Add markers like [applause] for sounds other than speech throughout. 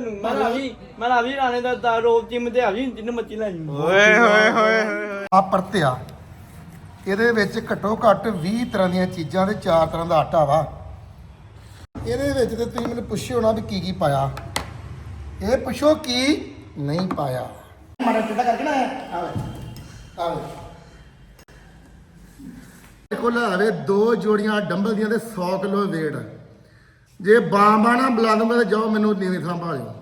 ਮੈਂ ਰਾਵੀ ਮੈਂ ਰਾਵੀ ਰਾਣੇ ਦਾ ਦਾ ਰੋਬ ਜਿਮ ਤੇ ਆਵੀ ਜਿੰਨ ਮੱਚੀ ਲੈ ਜੀ। ਓਏ ਹੋਏ ਹੋਏ ਹੋਏ ਆ ਪਰਤਿਆ। ਇਹਦੇ ਵਿੱਚ ਘੱਟੋ ਘੱਟ 20 ਤਰ੍ਹਾਂ ਦੀਆਂ ਚੀਜ਼ਾਂ ਤੇ ਚਾਰ ਤਰ੍ਹਾਂ ਦਾ ਆਟਾ ਵਾ। ਇਹਦੇ ਵਿੱਚ ਤੇ ਤੁਸੀਂ ਮੈਨੂੰ ਪੁੱਛਿਓ ਨਾ ਵੀ ਕੀ ਕੀ ਪਾਇਆ। ਇਹ ਪੁੱਛੋ ਕੀ ਨਹੀਂ ਪਾਇਆ। ਮਾੜਾ ਟੇਡਾ ਕਰਕੇ ਨਾ ਆਵੇ ਆਵੇ। ਦੇਖੋ ਲਾਵੇ ਦੋ ਜੋੜੀਆਂ ਡੰਬਲ ਦੀਆਂ ਤੇ 100 ਕਿਲੋ weight ਜੇ ਬਾਂਬਾ ਨਾ ਬੁਲਾ ਦੂੰਗਾ ਤੇ ਜਾਓ ਮੈਨੂੰ ਨੀਵੇਂ ਥਾਂ ਭਾਲਿਓ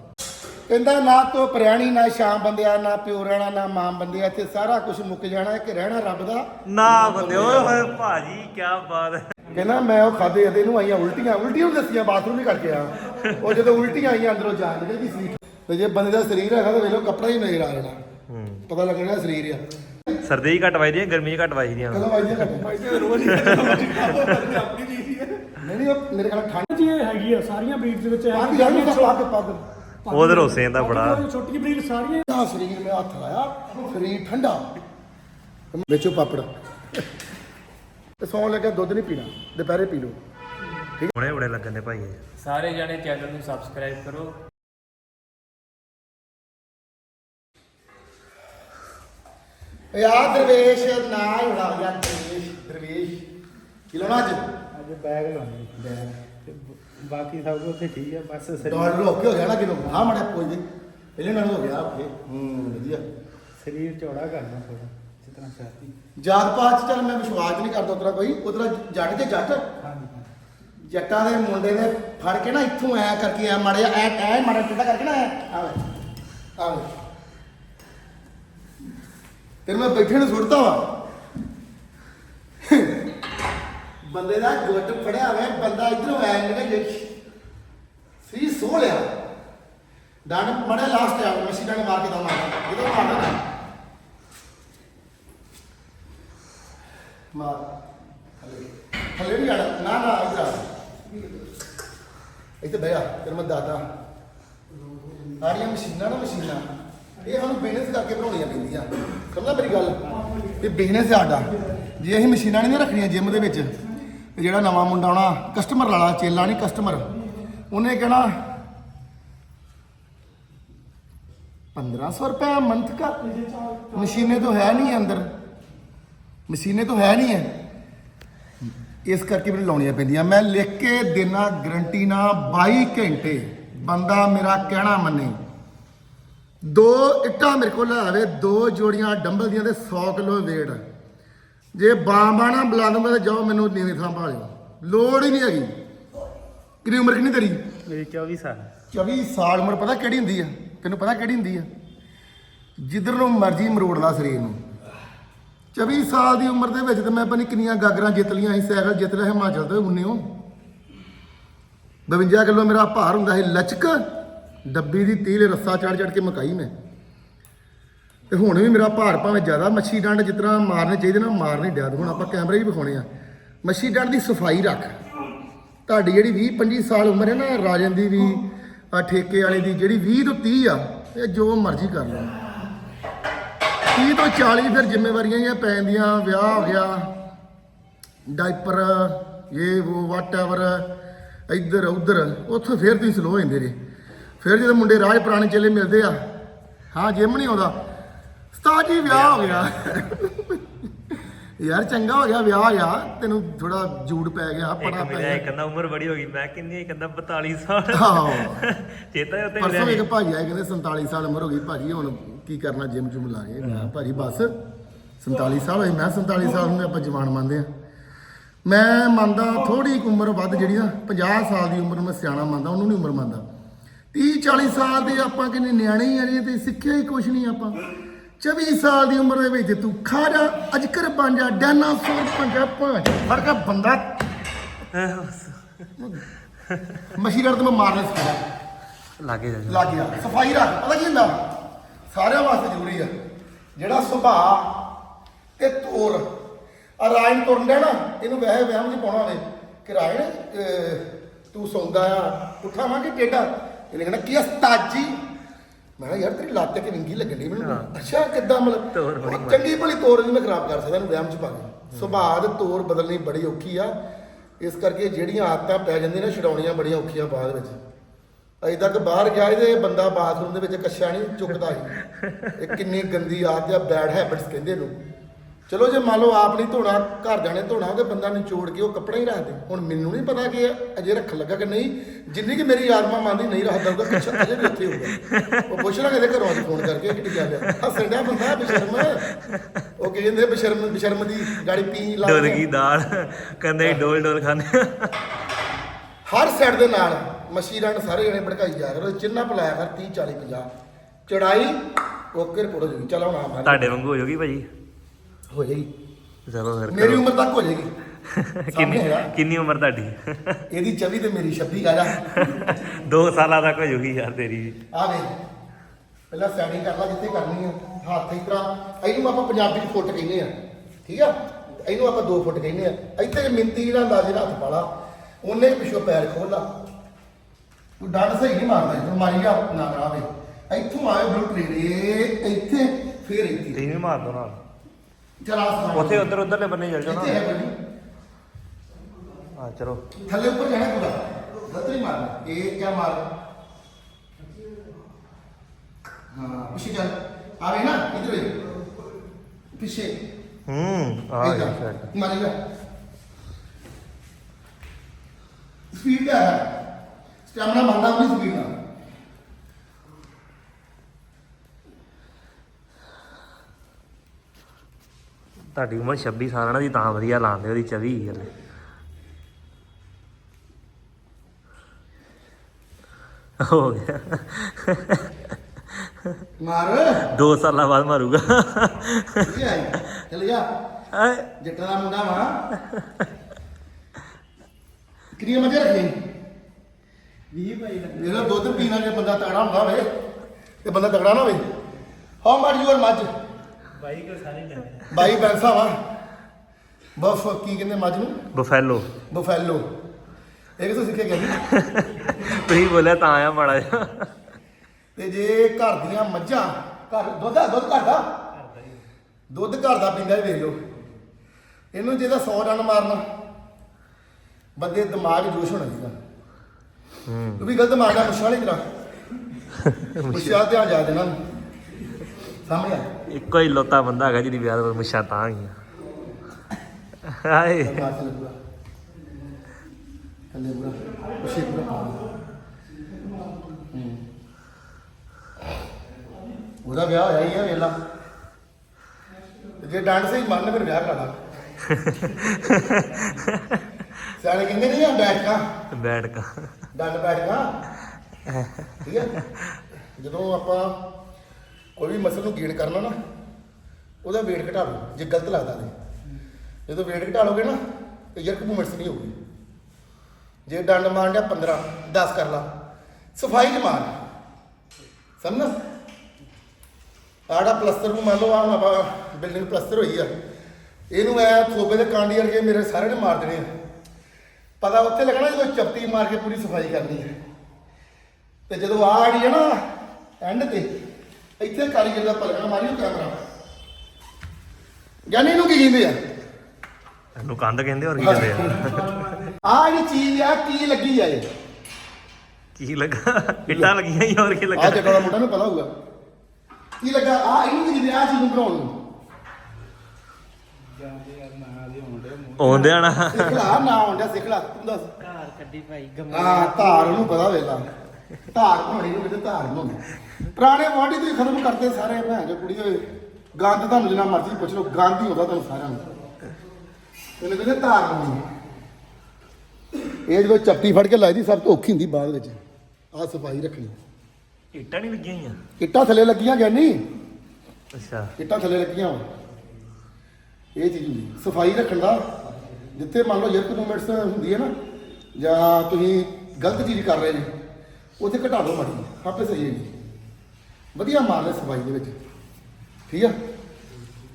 ਕਹਿੰਦਾ ਨਾ ਤੋ ਪ੍ਰਾਣੀ ਨਾ ਸ਼ਾਮ ਬੰਦਿਆ ਨਾ ਪਿਓ ਰਹਿਣਾ ਨਾ ਮਾਂ ਬੰਦਿਆ ਇੱਥੇ ਸਾਰਾ ਕੁਝ ਮੁੱਕ ਜਾਣਾ ਕਿ ਰਹਿਣਾ ਰੱਬ ਦਾ। ਨਾ ਬੰਦੇ ਓਏ ਹੋਏ ਭਾਜੀ ਕੀ ਬਾਤ ਹੈ। ਕਹਿੰਦਾ ਮੈਂ ਉਹ ਖਾਦੇ ਇਹਦੇ ਨੂੰ ਆਈਆਂ ਉਲਟੀਆਂ ਉਲਟੀਆਂ ਦੱਸੀਆਂ ਬਾਥਰੂਮ ਵੀ ਕਰਕੇ ਆ। ਉਹ ਜਦੋਂ ਉਲਟੀਆਂ ਆਈਆਂ ਅੰਦਰੋਂ ਜਾਣ ਨਿਕਲ ਗਈ ਸੀ ਤੇ ਜੇ ਬੰਦੇ ਦਾ ਸਰੀਰ ਹੈਗਾ ਤਾਂ ਵੇਲੋ ਕੱਪੜਾ ਹੀ ਨਜ਼ਰ ਆ ਜਾਣਾ। ਪਤਾ ਲੱਗਣਾ ਸਰੀਰ ਆ। ਸਰਦੀ ਹੀ ਘੱਟ ਵੱਜਦੀ ਹੈ ਗਰਮੀ ਹੀ ਘੱਟ ਵੱਜਦੀ ਹੈ ਕਦੋਂ ਵਾਈਆਂ ਘੱਟੇ? ਵਾਈਆਂ ਰੋਜ਼ [laughs] ਆਪਣੀ ਨਹੀਂ ਨਹੀਂ ਨਹੀਂ ਉਹ ਮੇਰੇ ਖਿਆਲ ਠੰਡ ਜੀ ਇਹ ਹੈਗੀ ਆ ਸਾਰੀਆਂ ਬਰੀਡ ਦੇ ਵਿੱਚ ਪੱਗ ਜਾਣੀ ਪੱਗ ਪੱਗ। ਉਧਰ ਹੁਸੈਨ ਦਾ ਬੜਾ। ਛੋਟੀ ਬਰੀਡ ਸਾਰੀਆਂ ਨਾ ਸਰੀਰ ਮੇ ਹੱਥ ਲਾਇਆ ਸਰੀਰ ਠੰਡਾ। ਵਿੱਚੋਂ ਪਾਪੜ। ਤੇ ਸੌਣ ਲੱਗਾ ਦੁੱਧ ਨਹੀਂ ਪੀਣਾ ਦੁਪਹਿਰੇ ਪੀ ਲਓ। ਹੁਣੇ ਬੜੇ ਲੱਗਣ ਦੇ ਭਾਈ। ਸਾਰੇ ਜਣੇ ਚੈਨਲ ਨੂੰ ਸਬਸਕ੍ਰਾਈਬ ਕਰੋ। ਯਾਰ ਦਰਵੇਸ਼ ਨਾ ਹੀ ਉਡਾ ਯਾਰ ਦਰਵੇਸ਼ ਦਰਵੇਸ਼। ਕੀ ਲਾਉਣਾ ਅੱਜ? ਅੱਜ ਬੈਗ ਲਾਉਣੀ ਬੈਗ ਬਾਕੀ ਸਭ ਕੁਝ ਤੇ ਠੀਕ ਹੈ ਬਸ ਡਾਲਰ ਹੋ ਕੇ ਹੋ ਗਿਆ ਨਾ ਕਿਦੋਂ ਹਾਂ ਮੜੇ ਪੁੱਛ ਦੇ। ਪਹਿਲੇ ਨਾਲ ਹੋ ਗਿਆ ਆਪੇ ਹੂੰ ਵਧੀਆ। ਸਰੀਰ ਚੌੜਾ ਕਰਨਾ ਥੋੜਾ ਤਰ੍ਹਾਂ ਚਾਹਤੀ ਜਾਤ ਪਾਤ ਚ ਚੱਲ ਮੈਂ ਵਿਸ਼ਵਾਸ ਨਹੀਂ ਕਰਦਾ ਉਤਰਾ ਕੋਈ। ਉਤਰਾ ਜੱਟ ਤੇ ਜੱਟ। ਹਾਂਜੀ। ਜੱਟਾਂ ਦੇ ਮੁੰਡੇ ਨੇ ਫੜ ਕੇ ਨਾ ਇੱਥੋਂ ਐ ਕਰਕੇ ਐ ਮਾੜੇ ਐ ਐ ਮਾੜਾ ਟੇਡਾ ਕਰਕੇ ਨਾ ਐ। ਆਵੇ ਆਵੇ ਤੇਰੇ ਮੈਂ ਬੈਠੇ ਨੂੰ ਸੁੱਟਦਾ ਵਾ। ਬੰਦੇ ਦਾ ਗੁੱਟ ਫੜਿਆ ਹੋਇਆ, ਬੰਦਾ ਇਧਰੋਂ ਐ ਨਿਕਲ ਜੇ ਸੀ ਸੋ ਲਿਆ। ਡੰਡ ਮੜੇ ਲਾਸਟ ਆ ਮੱਛੀ ਡੰਡ ਮਾਰ ਕੇ ਦਾ ਜਦੋਂ ਮਾਰਦਾ ਨਾ ਮਾਰ। ਥੱਲੇ। ਥੱਲੇ ਨਹੀਂ ਜਾਣਾ। ਨਾ ਨਾ, ਇੱਧਰ ਇੱਥੇ ਬਹਿ ਜਾ ਤੇਰੇ ਮੈਂ ਦਾਦਾ ਆੜੀਆਂ ਮਸ਼ੀਨਾਂ ਨਾ ਮਸ਼ੀਨਾਂ। ਇਹ ਸਾਨੂੰ ਬਿਜ਼ਨਸ ਕਰਕੇ ਬਣਾਉਣੀਆਂ ਪੈਂਦੀਆਂ। ਸਮਝਦਾ ਮੇਰੀ ਗੱਲ? ਇਹ ਬਿਜ਼ਨਸ ਸਾਡਾ। ਜੇ ਅਸੀਂ ਮਸ਼ੀਨਾਂ ਨਹੀਂ ਨਾ ਰੱਖਣੀਆਂ ਜਿਮ ਦੇ ਵਿੱਚ ਤੇ ਜਿਹੜਾ ਨਵਾਂ ਮੁੰਡਾ ਆਉਣਾ ਕਸਟਮਰ ਵਾਲਾ ਚੇਲਾ ਨਹੀਂ ਕਸਟਮਰ ਉਹਨੇ ਕਹਿਣਾ 1500 ਰੁਪਏ ਮੰਥ ਦਾ। ਮਸ਼ੀਨੇ ਤੋਂ ਹੈ ਨਹੀਂ ਅੰਦਰ। ਮਸ਼ੀਨੇ ਤੋਂ ਹੈ ਨਹੀਂ ਹੈ। ਇਸ ਕਰਕੇ ਮੈਨੂੰ ਲਾਉਣੀਆਂ ਪੈਂਦੀਆਂ। ਮੈਂ ਲਿਖ ਕੇ ਦੇਣਾ ਗਰੰਟੀ ਨਾ 22 ਘੰਟੇ। ਬੰਦਾ ਮੇਰਾ ਕਹਿਣਾ ਮੰਨੇ। ਦੋ ਇੱਟਾਂ ਮੇਰੇ ਕੋਲ ਆਵੇ, ਦੋ ਜੋੜੀਆਂ ਡੰਬਲ ਦੀਆਂ ਤੇ 100 ਕਿਲੋ ਵੇਟ ਜੇ ਬਾਂਬਾ ਨਾ ਬੁਲਾ ਦੂੰਗਾ ਤੇ ਜਾਓ ਮੈਨੂੰ ਨੀਵੇਂ ਥਾਂ ਭਾਲਿਓ ਲੋੜ ਹੀ ਨਹੀਂ ਹੈਗੀ। ਕਿੰਨੀ ਉਮਰ ਕਿੰਨੀ ਤੇਰੀ? ਮੇਰੀ 24 ਸਾਲ। 24 ਸਾਲ ਉਮਰ ਪਤਾ ਕਿਹੜੀ ਹੁੰਦੀ ਆ? ਤੈਨੂੰ ਪਤਾ ਕਿਹੜੀ ਹੁੰਦੀ ਆ? ਜਿੱਧਰ ਨੂੰ ਮਰਜ਼ੀ ਮਰੋੜ ਲਾ ਸਰੀਰ ਨੂੰ। 24 ਸਾਲ ਦੀ ਉਮਰ ਦੇ ਵਿੱਚ ਤੇ ਮੈਂ ਪਤਾ ਨਹੀਂ ਕਿੰਨੀਆਂ ਗਾਗਰਾਂ ਜਿੱਤ ਲੀਆਂ ਸੀ ਸਾਈਕਲ ਜਿੱਤ ਲਿਆ ਹਿਮਾਚਲ ਤੋਂ ਉੰਨਿਓ 52 ਕਿਲੋ ਮੇਰਾ ਭਾਰ ਹੁੰਦਾ ਸੀ ਲਚਕ। ਡੱਬੀ ਦੀ ਤੀਲ ਰੱਸਾ ਚੜ ਚੜ ਕੇ ਮਕਾਈ ਮੈਂ। ਤੇ ਹੁਣ ਵੀ ਮੇਰਾ ਭਾਰ ਭਾਵੇਂ ਜ਼ਿਆਦਾ, ਮੱਛੀ ਡੰਡ ਜਿਸ ਤਰ੍ਹਾਂ ਮਾਰਨੇ ਚਾਹੀਦੇ ਨਾ, ਮਾਰ ਨਹੀਂ ਡਿਆ। ਹੁਣ ਆਪਾਂ ਕੈਮਰੇ 'ਚ ਵਿਖਾਉਣੇ ਆ। ਮੱਛੀ ਡੰਡ ਦੀ ਸਫ਼ਾਈ ਰੱਖ। ਤੁਹਾਡੀ ਜਿਹੜੀ 20 25 ਸਾਲ ਉਮਰ ਹੈ ਨਾ, ਰਾਜਨ ਦੀ ਵੀ ਠੇਕੇ ਵਾਲੇ ਦੀ, ਜਿਹੜੀ 20 ਤੋਂ 30 ਆ, ਇਹ ਜੋ ਮਰਜ਼ੀ ਕਰ ਲਓ। 30 ਤੋਂ 40 ਫਿਰ ਜ਼ਿੰਮੇਵਾਰੀਆਂ ਹੀ ਪੈ ਜਾਂਦੀਆਂ ਵਿਆਹ ਹੋ ਗਿਆ ਡਾਈਪਰ ਇਹ ਉਹ ਵਾਟਐਵਰ ਇੱਧਰ, ਉੱਧਰ, ਉੱਥੋਂ ਫਿਰ ਤੁਸੀਂ ਸਲੋ ਹੋ ਜਾਂਦੇ ਜੇ। ਫਿਰ ਜਦੋਂ ਮੁੰਡੇ ਰਾਜ ਪੁਰਾਣੇ ਚਲੇ ਮਿਲਦੇ ਆ, ਹਾਂ, ਜਿਮ ਨਹੀਂ ਆਉਂਦਾ ਉਸਤਾਦ ਜੀ ਵਿਆਹ ਹੋ ਗਿਆ। ਯਾਰ ਚੰਗਾ ਹੋ ਗਿਆ ਵਿਆਹ ਆ ਤੈਨੂੰ ਥੋੜਾ ਜੂੜ ਪੈ ਗਿਆ ਇੱਕ ਪੜਾ ਪੈ ਗਿਆ। ਕਹਿੰਦਾ ਉਮਰ ਬੜੀ ਹੋ ਗਈ ਮੈਂ ਕਿੰਨੀ ਕਹਿੰਦਾ 42 ਸਾਲ। ਆਹੋ। ਚੇਤਾ ਉੱਤੇ ਪਰਸੋਂ ਇੱਕ ਭਾਜੀ ਆਏ ਕਹਿੰਦੇ 47 ਸਾਲ ਉਮਰ ਹੋ ਗਈ ਭਾਜੀ ਹੁਣ ਕੀ ਕਰਨਾ ਜਿਮ ਜੁਮ ਲਾ ਕੇ ਮੈਂ ਭਾਜੀ ਬਸ 47 ਸਾਲ ਹੋਈ ਮੈਂ 47 ਸਾਲ ਨੂੰ ਆਪਾਂ ਜਵਾਨ ਮੰਨਦੇ ਆ ਮੈਂ ਮੰਨਦਾ ਥੋੜੀ ਕੁ ਉਮਰ ਵੱਧ ਜਿਹੜੀ ਨਾ 50 ਸਾਲ ਦੀ ਉਮਰ ਮੈਂ ਸਿਆਣਾ ਮੰਨਦਾ ਉਹਨੂੰ ਨਹੀਂ ਉਮਰ ਮੰਨਦਾ। 30 40 ਸਾਲ ਦੇ ਆਪਾਂ ਕਿੰਨੇ ਨਿਆਣੇ ਹੀ ਆ ਜੀ ਤੇ ਸਿੱਖਿਆ ਹੀ ਕੁਛ ਨਹੀਂ ਆਪਾਂ। 24 ਸਾਲ ਦੀ ਉਮਰ ਦੇ ਵਿੱਚ ਤੂੰ ਖਾ ਜਾ ਅਜਕਰ ਬਣ ਜਾ ਡਾਇਨਾਸੌਰ ਪੰਜਾ ਪੰਜ ਫਰਕਾ ਬੰਦਾ। ਮਸ਼ੀਨ ਤੋਂ ਮੈਂ ਮਾਰਨਾ ਸਿੱਖਿਆ ਲਾਗੇ ਜਾ। ਲੱਗ ਗਿਆ ਸਫ਼ਾਈ ਰੱਖ ਪਤਾ ਕੀ ਹੁੰਦਾ? ਸਾਰਿਆਂ ਵਾਸਤੇ ਜ਼ਰੂਰੀ ਆ। ਜਿਹੜਾ ਸੁਭਾਅ ਤੇ ਤੋਰ। ਆ ਰਾਇਨ ਤੁਰਨ ਡਿਆ ਨਾ ਇਹਨੂੰ ਵੈਸੇ ਵਹਿਮ ਚ ਪਾਉਣਾ ਹੋਵੇ ਕਿ ਰਾਇਨ ਅਹ, ਤੂੰ ਸੌਂਦਾ ਆ ਉਠਾਵਾਂ ਕਿ ਟੇਡਾ ਇਹਨੇ ਕਹਿਣਾ ਕੀ ਉਸਤਾਦ ਜੀ ਮੈਂ ਕਿਹਾ ਯਾਰ ਤੇਰੀ ਲੱਤ ਤੇ ਵਿੰਗੀ ਲੱਗਣ ਮੈਨੂੰ। ਅੱਛਾ ਕਿੱਦਾਂ ਮਤਲਬ ਤੋਰ ਬੜੀ ਉਹ ਚੰਗੀ ਭਲੀ ਤੋਰ ਨਹੀਂ ਮੈਂ ਖਰਾਬ ਕਰ ਸਕਦਾ ਇਹਨੂੰ ਵਹਿਮ ਚ ਪਾ ਕੇ ਸੁਭਾਅ ਦੇ ਤੋਰ ਬਦਲਣੀ ਬੜੀ ਔਖੀ ਆ। ਇਸ ਕਰਕੇ ਜਿਹੜੀਆਂ ਆਦਤਾਂ ਪੈ ਜਾਂਦੀਆਂ ਨੇ ਛਡਾਉਣੀਆਂ ਬੜੀਆਂ ਔਖੀਆਂ ਬਾਅਦ ਵਿੱਚ। ਅਜੇ ਤੱਕ ਬਾਹਰ ਗਿਆ ਇਹਦੇ ਬੰਦਾ ਬਾਥਰੂਮ ਦੇ ਵਿੱਚ ਕੱਛਾ ਨਹੀਂ ਚੁੱਕਦਾ ਸੀ। ਇਹ ਕਿੰਨੀ ਗੰਦੀ ਆਦਤ ਆ ਬੈਡ ਹੈਬਿਟਸ ਕਹਿੰਦੇ ਇਹਨੂੰ। ਚਲੋ ਜੇ ਮੰਨ ਲਓ ਆਪ ਨਹੀਂ ਧੋਣਾ ਘਰ ਜਾਣੇ ਧੋਣਾ ਤੇ ਬੰਦਾ ਨਿਚੋੜ ਕੇ ਉਹ ਕੱਪੜੇ ਹੀ ਰੱਖਦੇ ਹੁਣ ਮੈਨੂੰ ਨਹੀਂ ਪਤਾ ਕਿ ਅਜੇ ਰੱਖਣ ਲੱਗਾ ਕਿ ਨਹੀਂ। ਜਿੰਨੀ ਕਿ ਮੇਰੀ ਆਤਮਾ ਮੰਨਦੀ ਨਹੀਂ ਰੱਖਦਾ ਉਹਦਾ ਕੱਛਾ ਅਜੇ ਵੀ ਉੱਥੇ ਹੋਊਗਾ। ਉਹ ਪੁੱਛ ਲਾ ਕਿਤੇ ਘਰੋਂ ਅੱਜ ਫੋਨ ਕਰਕੇ ਕਿਹੜੀ ਗੱਲ ਆ। ਹੱਸਣ ਡਿਆ ਬੰਦਾ ਬਸ਼ਰਮ। ਉਹ ਕੀ ਕਹਿੰਦੇ ਬਸ਼ਰਮ ਬਸ਼ਰਮ ਦੀ ਗਾੜੀ ਪੀ ਲਾ ਡੋਲ ਗਈ ਦਾਲ ਕਹਿੰਦੇ ਡੋਲ ਡੋਲ ਖਾਂਦੇ ਹਰ ਸਾਈਡ ਦੇ ਨਾਲ ਮੱਛੀ ਰੰਗ ਸਾਰੇ ਜਣੇ ਭੜਕਾਈ ਜਾ ਰਹੇ ਚਿੰਨਾ ਪਲਾਇਆ ਕਰ 30 40 50 ਚੜਾਈ ਓਕੇ ਰਿਪੋਰਟ ਹੋ ਜੂਗੀ। ਚਲ ਹੁਣ ਆ ਮਾਰ ਤੁਹਾਡੇ ਵਾਂਗੂ ਹੋ ਜਾਊਗੀ ਭਾਜੀ। ਹੋ ਜਾਏਗੀ। ਚਲੋ ਫਿਰ ਮੇਰੀ। ਉਮਰ ਤੱਕ ਹੋ ਜਾਏਗੀ। [laughs] ਕਿੰਨੀ ਸਾਹਮਣੇ ਹੈਗਾ। ਕਿੰਨੀ ਉਮਰ ਤੁਹਾਡੀ? ਇਹਦੀ 24 ਤੇ ਮੇਰੀ 26 ਆ ਜਾ 2 ਸਾਲਾਂ ਤੱਕ ਹੋ ਜਾਊਗੀ ਯਾਰ ਤੇਰੀ ਆ ਵੇ। ਪਹਿਲਾਂ ਸੈਟਿੰਗ ਕਰ ਲਾ ਜਿੱਥੇ ਕਰਨੀ ਆ। ਹੱਥ ਇਸ ਤਰ੍ਹਾਂ। ਇਹਨੂੰ ਆਪਾਂ ਪੰਜਾਬੀ ਚ ਫੁੱਟ ਕਹਿੰਦੇ ਆ। ਠੀਕ ਆ? ਇਹਨੂੰ ਆਪਾਂ 2 ਫੁੱਟ ਕਹਿੰਦੇ ਆ। ਇੱਥੇ ਮਿੰਤੀ ਜਿਹੜਾ ਅੰਦਾਜ਼ੇ ਨਾਲ ਹੱਥ ਪਾਲਾ ਉਹਨੇ ਪਿੱਛੋਂ ਪੈਰ ਖੋਲ ਤੂੰ ਡੰਡ ਸਹੀ ਨਹੀਂ ਮਾਰਦਾ ਤੂੰ ਮਾਰੀ ਜਾ ਨਾ ਕਰਾਵੇ ਇੱਥੋਂ ਆਏ ਬਲੂ ਟ੍ਰੇਨੇ ਇੱਥੇ ਫੇਰ ਇੱਥੇ। ਵੀ ਮਾਰ ਦੋ ਨਾਲ। ਚਲਾ ਸਮਾਨ ਉੱਥੇ ਉਧਰ ਉਧਰਲੇ ਬੰਨੇ ਚੱਲ ਜਾਓ ਇੱਥੇ ਹੈ ਨਾ ਬਣੀ ਹਾਂ ਚਲੋ। ਥੱਲੇ ਉੱਪਰ ਜਾਣਾ ਪੂਰਾ। ਗਲਤ ਨਹੀਂ ਮਾਰਨਾ। ਇਹ ਕਿਆ ਮਾਰ ਹਾਂ? ਪਿੱਛੇ ਚੱਲ। ਆਵੇ ਨਾ ਇਧਰ ਵੇ ਪਿੱਛੇ। ਹੂੰ ਆ ਗਿਆ ਸ਼ਾਇਦ ਮਾਰੇਗਾ ਸਪੀਡ ਹੈ। ਸਟੈਮਨਾ ਮੰਗਦਾ ਆਪਣੀ ਸਪੀਡ ਨਾਲ। ਤੁਹਾਡੀ ਉਮਰ 26 ਸਾਲਾਂ ਨਾਲ ਦੀ ਤਾਂ ਵਧੀਆ ਲਾਉਂਦੇ ਉਹਦੀ 24 ਹੀ ਹਲੇ। ਹੋ ਗਿਆ। ਮਾਰ। 2 ਸਾਲਾਂ ਬਾਅਦ ਮਾਰੂਗਾ। ਚੱਲ ਜਾ ਐ, ਜੱਟਾਂ ਦਾ ਮੁੰਡਾ ਵਾ। ਕਿੰਨੀਆਂ ਮੱਝਾਂ ਰੱਖੀਆਂ? 20 ਭਾਈ ਦਾ ਇਹ ਲੋ ਦੁੱਧ ਪੀਣਾ ਜੇ ਬੰਦਾ ਤਗੜਾ ਹੁੰਦਾ ਹੋਵੇ ਤੇ ਬੰਦਾ ਤਗੜਾ ਨਾ ਹੋਵੇ। ਹਾਊ ਮਚ ਯੂਅਰ ਮੱਝ। ਬਾਈ ਕੋ ਸਾਰੇ ਲੈਣੇ ਬਾਈ ਬੈਂਸਾ ਵਾ। ਬਫ ਕੀ ਕਹਿੰਦੇ ਮੱਝ ਨੂੰ? ਬਫੈਲੋ ਬਫੈਲੋ ਇਹ ਕਿਥੋਂ ਸਿੱਖਿਆ ਗਿਆ ਜੀ? ਤੁਸੀਂ ਬੋਲਿਆ ਤਾਂ ਆਇਆ ਮਾੜਾ ਜਿਹਾ। ਤੇ ਜੇ ਘਰ ਦੀਆਂ ਮੱਝਾਂ ਘਰ ਦੁੱਧ ਆ ਦੁੱਧ ਘਰ ਦਾ? ਦੁੱਧ ਘਰ ਦਾ ਪੀਂਦਾ ਹੀ ਵੇਖ ਲਓ। ਇਹਨੂੰ ਜਿਹਦਾ 100 ਰਨ ਮਾਰਨਾ ਬੰਦੇ ਦੇ ਦਿਮਾਗ ਜੋਸ਼ ਹੋਣਾ ਚਾਹੀਦਾ। ਹੂੰ। ਤੂੰ ਵੀ ਗਲਤ ਮਾਰਦਾ ਮੁਸ਼ਾ ਨਹੀਂ ਤੇਰਾ ਮੁਸ਼ਾ ਧਿਆਨ ਜਾ ਦੇਣਾ। ਸਾਹਮਣੇ ਆ। ਇੱਕੋ ਹੀ ਲੋਤਾ ਬੰਦਾ ਹੈਗਾ ਜਿਹਦੀ ਵਿਆਹ ਪਰ ਮੁੱਛਾਂ ਤਾਂ ਗਈਆਂ। ਹਾਏ। ਥੱਲੇ ਪੂਰਾ ਪੂਰਾ ਹੂੰ। ਉਹਦਾ ਵਿਆਹ ਹੋਇਆ ਹੀ ਆ ਵੇਲਾ। ਜੇ ਡਾਂਡ ਸਹੀ ਮੰਨ ਫਿਰ ਵਿਆਹ ਕਰਾ ਲਾ। ਕਹਿੰਦੇ ਨਹੀਂ ਆ ਬੈਠ ਕਾ ਬੈਠ ਕਾ ਡੰਡ ਬੈਠ ਕਾ ਠੀਕ ਹੈ ਜਦੋਂ ਆਪਾਂ ਕੋਈ ਵੀ ਮਸਲ ਨੂੰ ਗੇੜ ਕਰਨਾ ਨਾ, ਉਹਦਾ weight ਘਟਾ ਲਓ, ਜੇ ਗਲਤ ਲੱਗਦਾ ਤੇ। ਜਦੋਂ weight ਘਟਾ ਲਓਗੇ ਨਾ, ਤੇ ਯਰਕ ਮੂਵਮੈਂਟਸ ਨਹੀਂ ਹੋਊਗੀ। ਜੇ ਡੰਡ ਮਾਰਨ ਡਿਆ 15 10 ਕਰ ਲਾ। ਸਫ਼ਾਈ ਚ ਮਾਰ। ਸਮਝਣਾ ਆੜਾ ਪਲਸਤਰ ਨੂੰ ਮੰਨ ਲਓ ਆ ਆਪਾਂ ਬਿਲਡਿੰਗ ਪਲਸਤਰ ਹੋਈ ਆ। ਇਹਨੂੰ ਐ ਥੋਬੇ ਦੇ ਕਾਂਡੀ ਵਰਗੇ ਮੇਰੇ ਸਾਰੇ ਨੇ ਮਾਰ ਦੇਣੇ ਆ। ਪਤਾ ਉੱਥੇ ਲੱਗਣਾ ਜਦੋਂ ਚਪਟੀ ਮਾਰ ਕੇ ਪੂਰੀ ਸਫ਼ਾਈ ਕਰਨੀ ਹੈ ਤੇ ਜਦੋਂ ਆ ਆੜੀ ਹੈ ਨਾ ਐਂਡ ਤੇ ਇੱਥੇ ਕਾਰੀਗਰ ਦਾ ਪਲਕਣਾ ਮਾਰੀਓ ਕੈਮਰਾ। ਗਿਆਨੀ ਨੂੰ ਕੀ ਕਹਿੰਦੇ ਆ? ਇਹਨੂੰ ਕੰਧ ਕਹਿੰਦੇ ਹੋਰ ਕੀ ਕਹਿੰਦੇ ਆ? ਆ ਜਿਹੜੀ ਚੀਜ਼ ਆ ਕੀ ਲੱਗੀ ਆ ਇਹ? ਕੀ ਲੱਗਾ? ਇੱਟਾਂ ਲੱਗੀਆਂ ਹੀ ਹੋਰ ਕੀ ਆ ਲੱਗਾ? ਜੱਟਾਂ ਦਾ ਮੁੰਡਾ ਨੂੰ ਪਤਾ ਹੋਊਗਾ। ਕੀ ਲੱਗਾ? ਆ ਇਹਨੂੰ ਕੀ ਕਹਿੰਦੇ ਆ ਚੀਜ਼ ਨੂੰ ਬਣਾਉਣ ਨੂੰ। ਨਾ ਆਉਂਦੇ ਆਣਾ ਸਿੱਖ ਲਾ ਨਾ ਆਉਂਦਾ ਸਿੱਖ ਲਾ ਤੂੰ ਦੱਸ। ਘਰ ਕੱਢੀ ਭਾਈ ਹਾਂ ਧਾਰ ਨੂੰ ਪਤਾ ਵੇਲਾ ਧਾਰ ਬਣਾਉਣੀ ਨੂੰ ਕਿਤੇ ਧਾਰ ਬਣਾਉਣੀ। ਪੁਰਾਣੇ ਵਾਢੀ ਤੁਸੀਂ ਖਤਮ ਕਰਦੇ ਸਾਰੇ ਭੈਣ ਜੋ ਕੁੜੀ ਹੋਏ ਗੰਦ ਤੁਹਾਨੂੰ ਜਿੰਨਾ ਮਰਜ਼ੀ ਪੁੱਛ ਲਓ ਗੰਦ ਹੀ ਹੁੰਦਾ ਤੁਹਾਨੂੰ ਸਾਰਿਆਂ ਨੂੰ। ਇਹਨੂੰ ਕਹਿੰਦੇ ਧਾਰ ਬਣਾਉਣੀ ਇਹ ਜਦੋਂ ਚੱਪੀ ਫੜ ਕੇ ਲਾਈਦੀ ਸਭ ਤੋਂ ਔਖੀ ਹੁੰਦੀ ਬਾਅਦ ਵਿੱਚ। ਆ ਸਫ਼ਾਈ ਰੱਖਣੀ। ਇੱਟਾਂ ਨਹੀਂ ਲੱਗੀਆਂ ਹੋਈਆਂ? ਇੱਟਾਂ ਥੱਲੇ ਲੱਗੀਆਂ ਗਿਆ ਨਹੀਂ ਅੱਛਾ। ਇੱਟਾਂ ਥੱਲੇ ਲੱਗੀਆਂ ਵਾ ਇਹ ਚੀਜ਼ ਹੁੰਦੀ। ਸਫ਼ਾਈ ਰੱਖਣ ਦਾ ਜਿੱਥੇ ਮੰਨ ਲਓ ਜਰਕ ਮੂਵਮੈਂਟਸ ਹੁੰਦੀ ਹੈ ਨਾ ਜਾਂ ਤੁਸੀਂ ਗਲਤ ਚੀਜ਼ ਕਰ ਰਹੇ ਨੇ ਉੱਥੇ ਘਟਾ ਦਿਓ ਮਾੜੀ ਆਪੇ ਸਹੀ ਹੈ ਜੀ। ਵਧੀਆ ਮਾਰ ਲੈ ਸਫ਼ਾਈ ਦੇ ਵਿੱਚ। ਠੀਕ ਆ?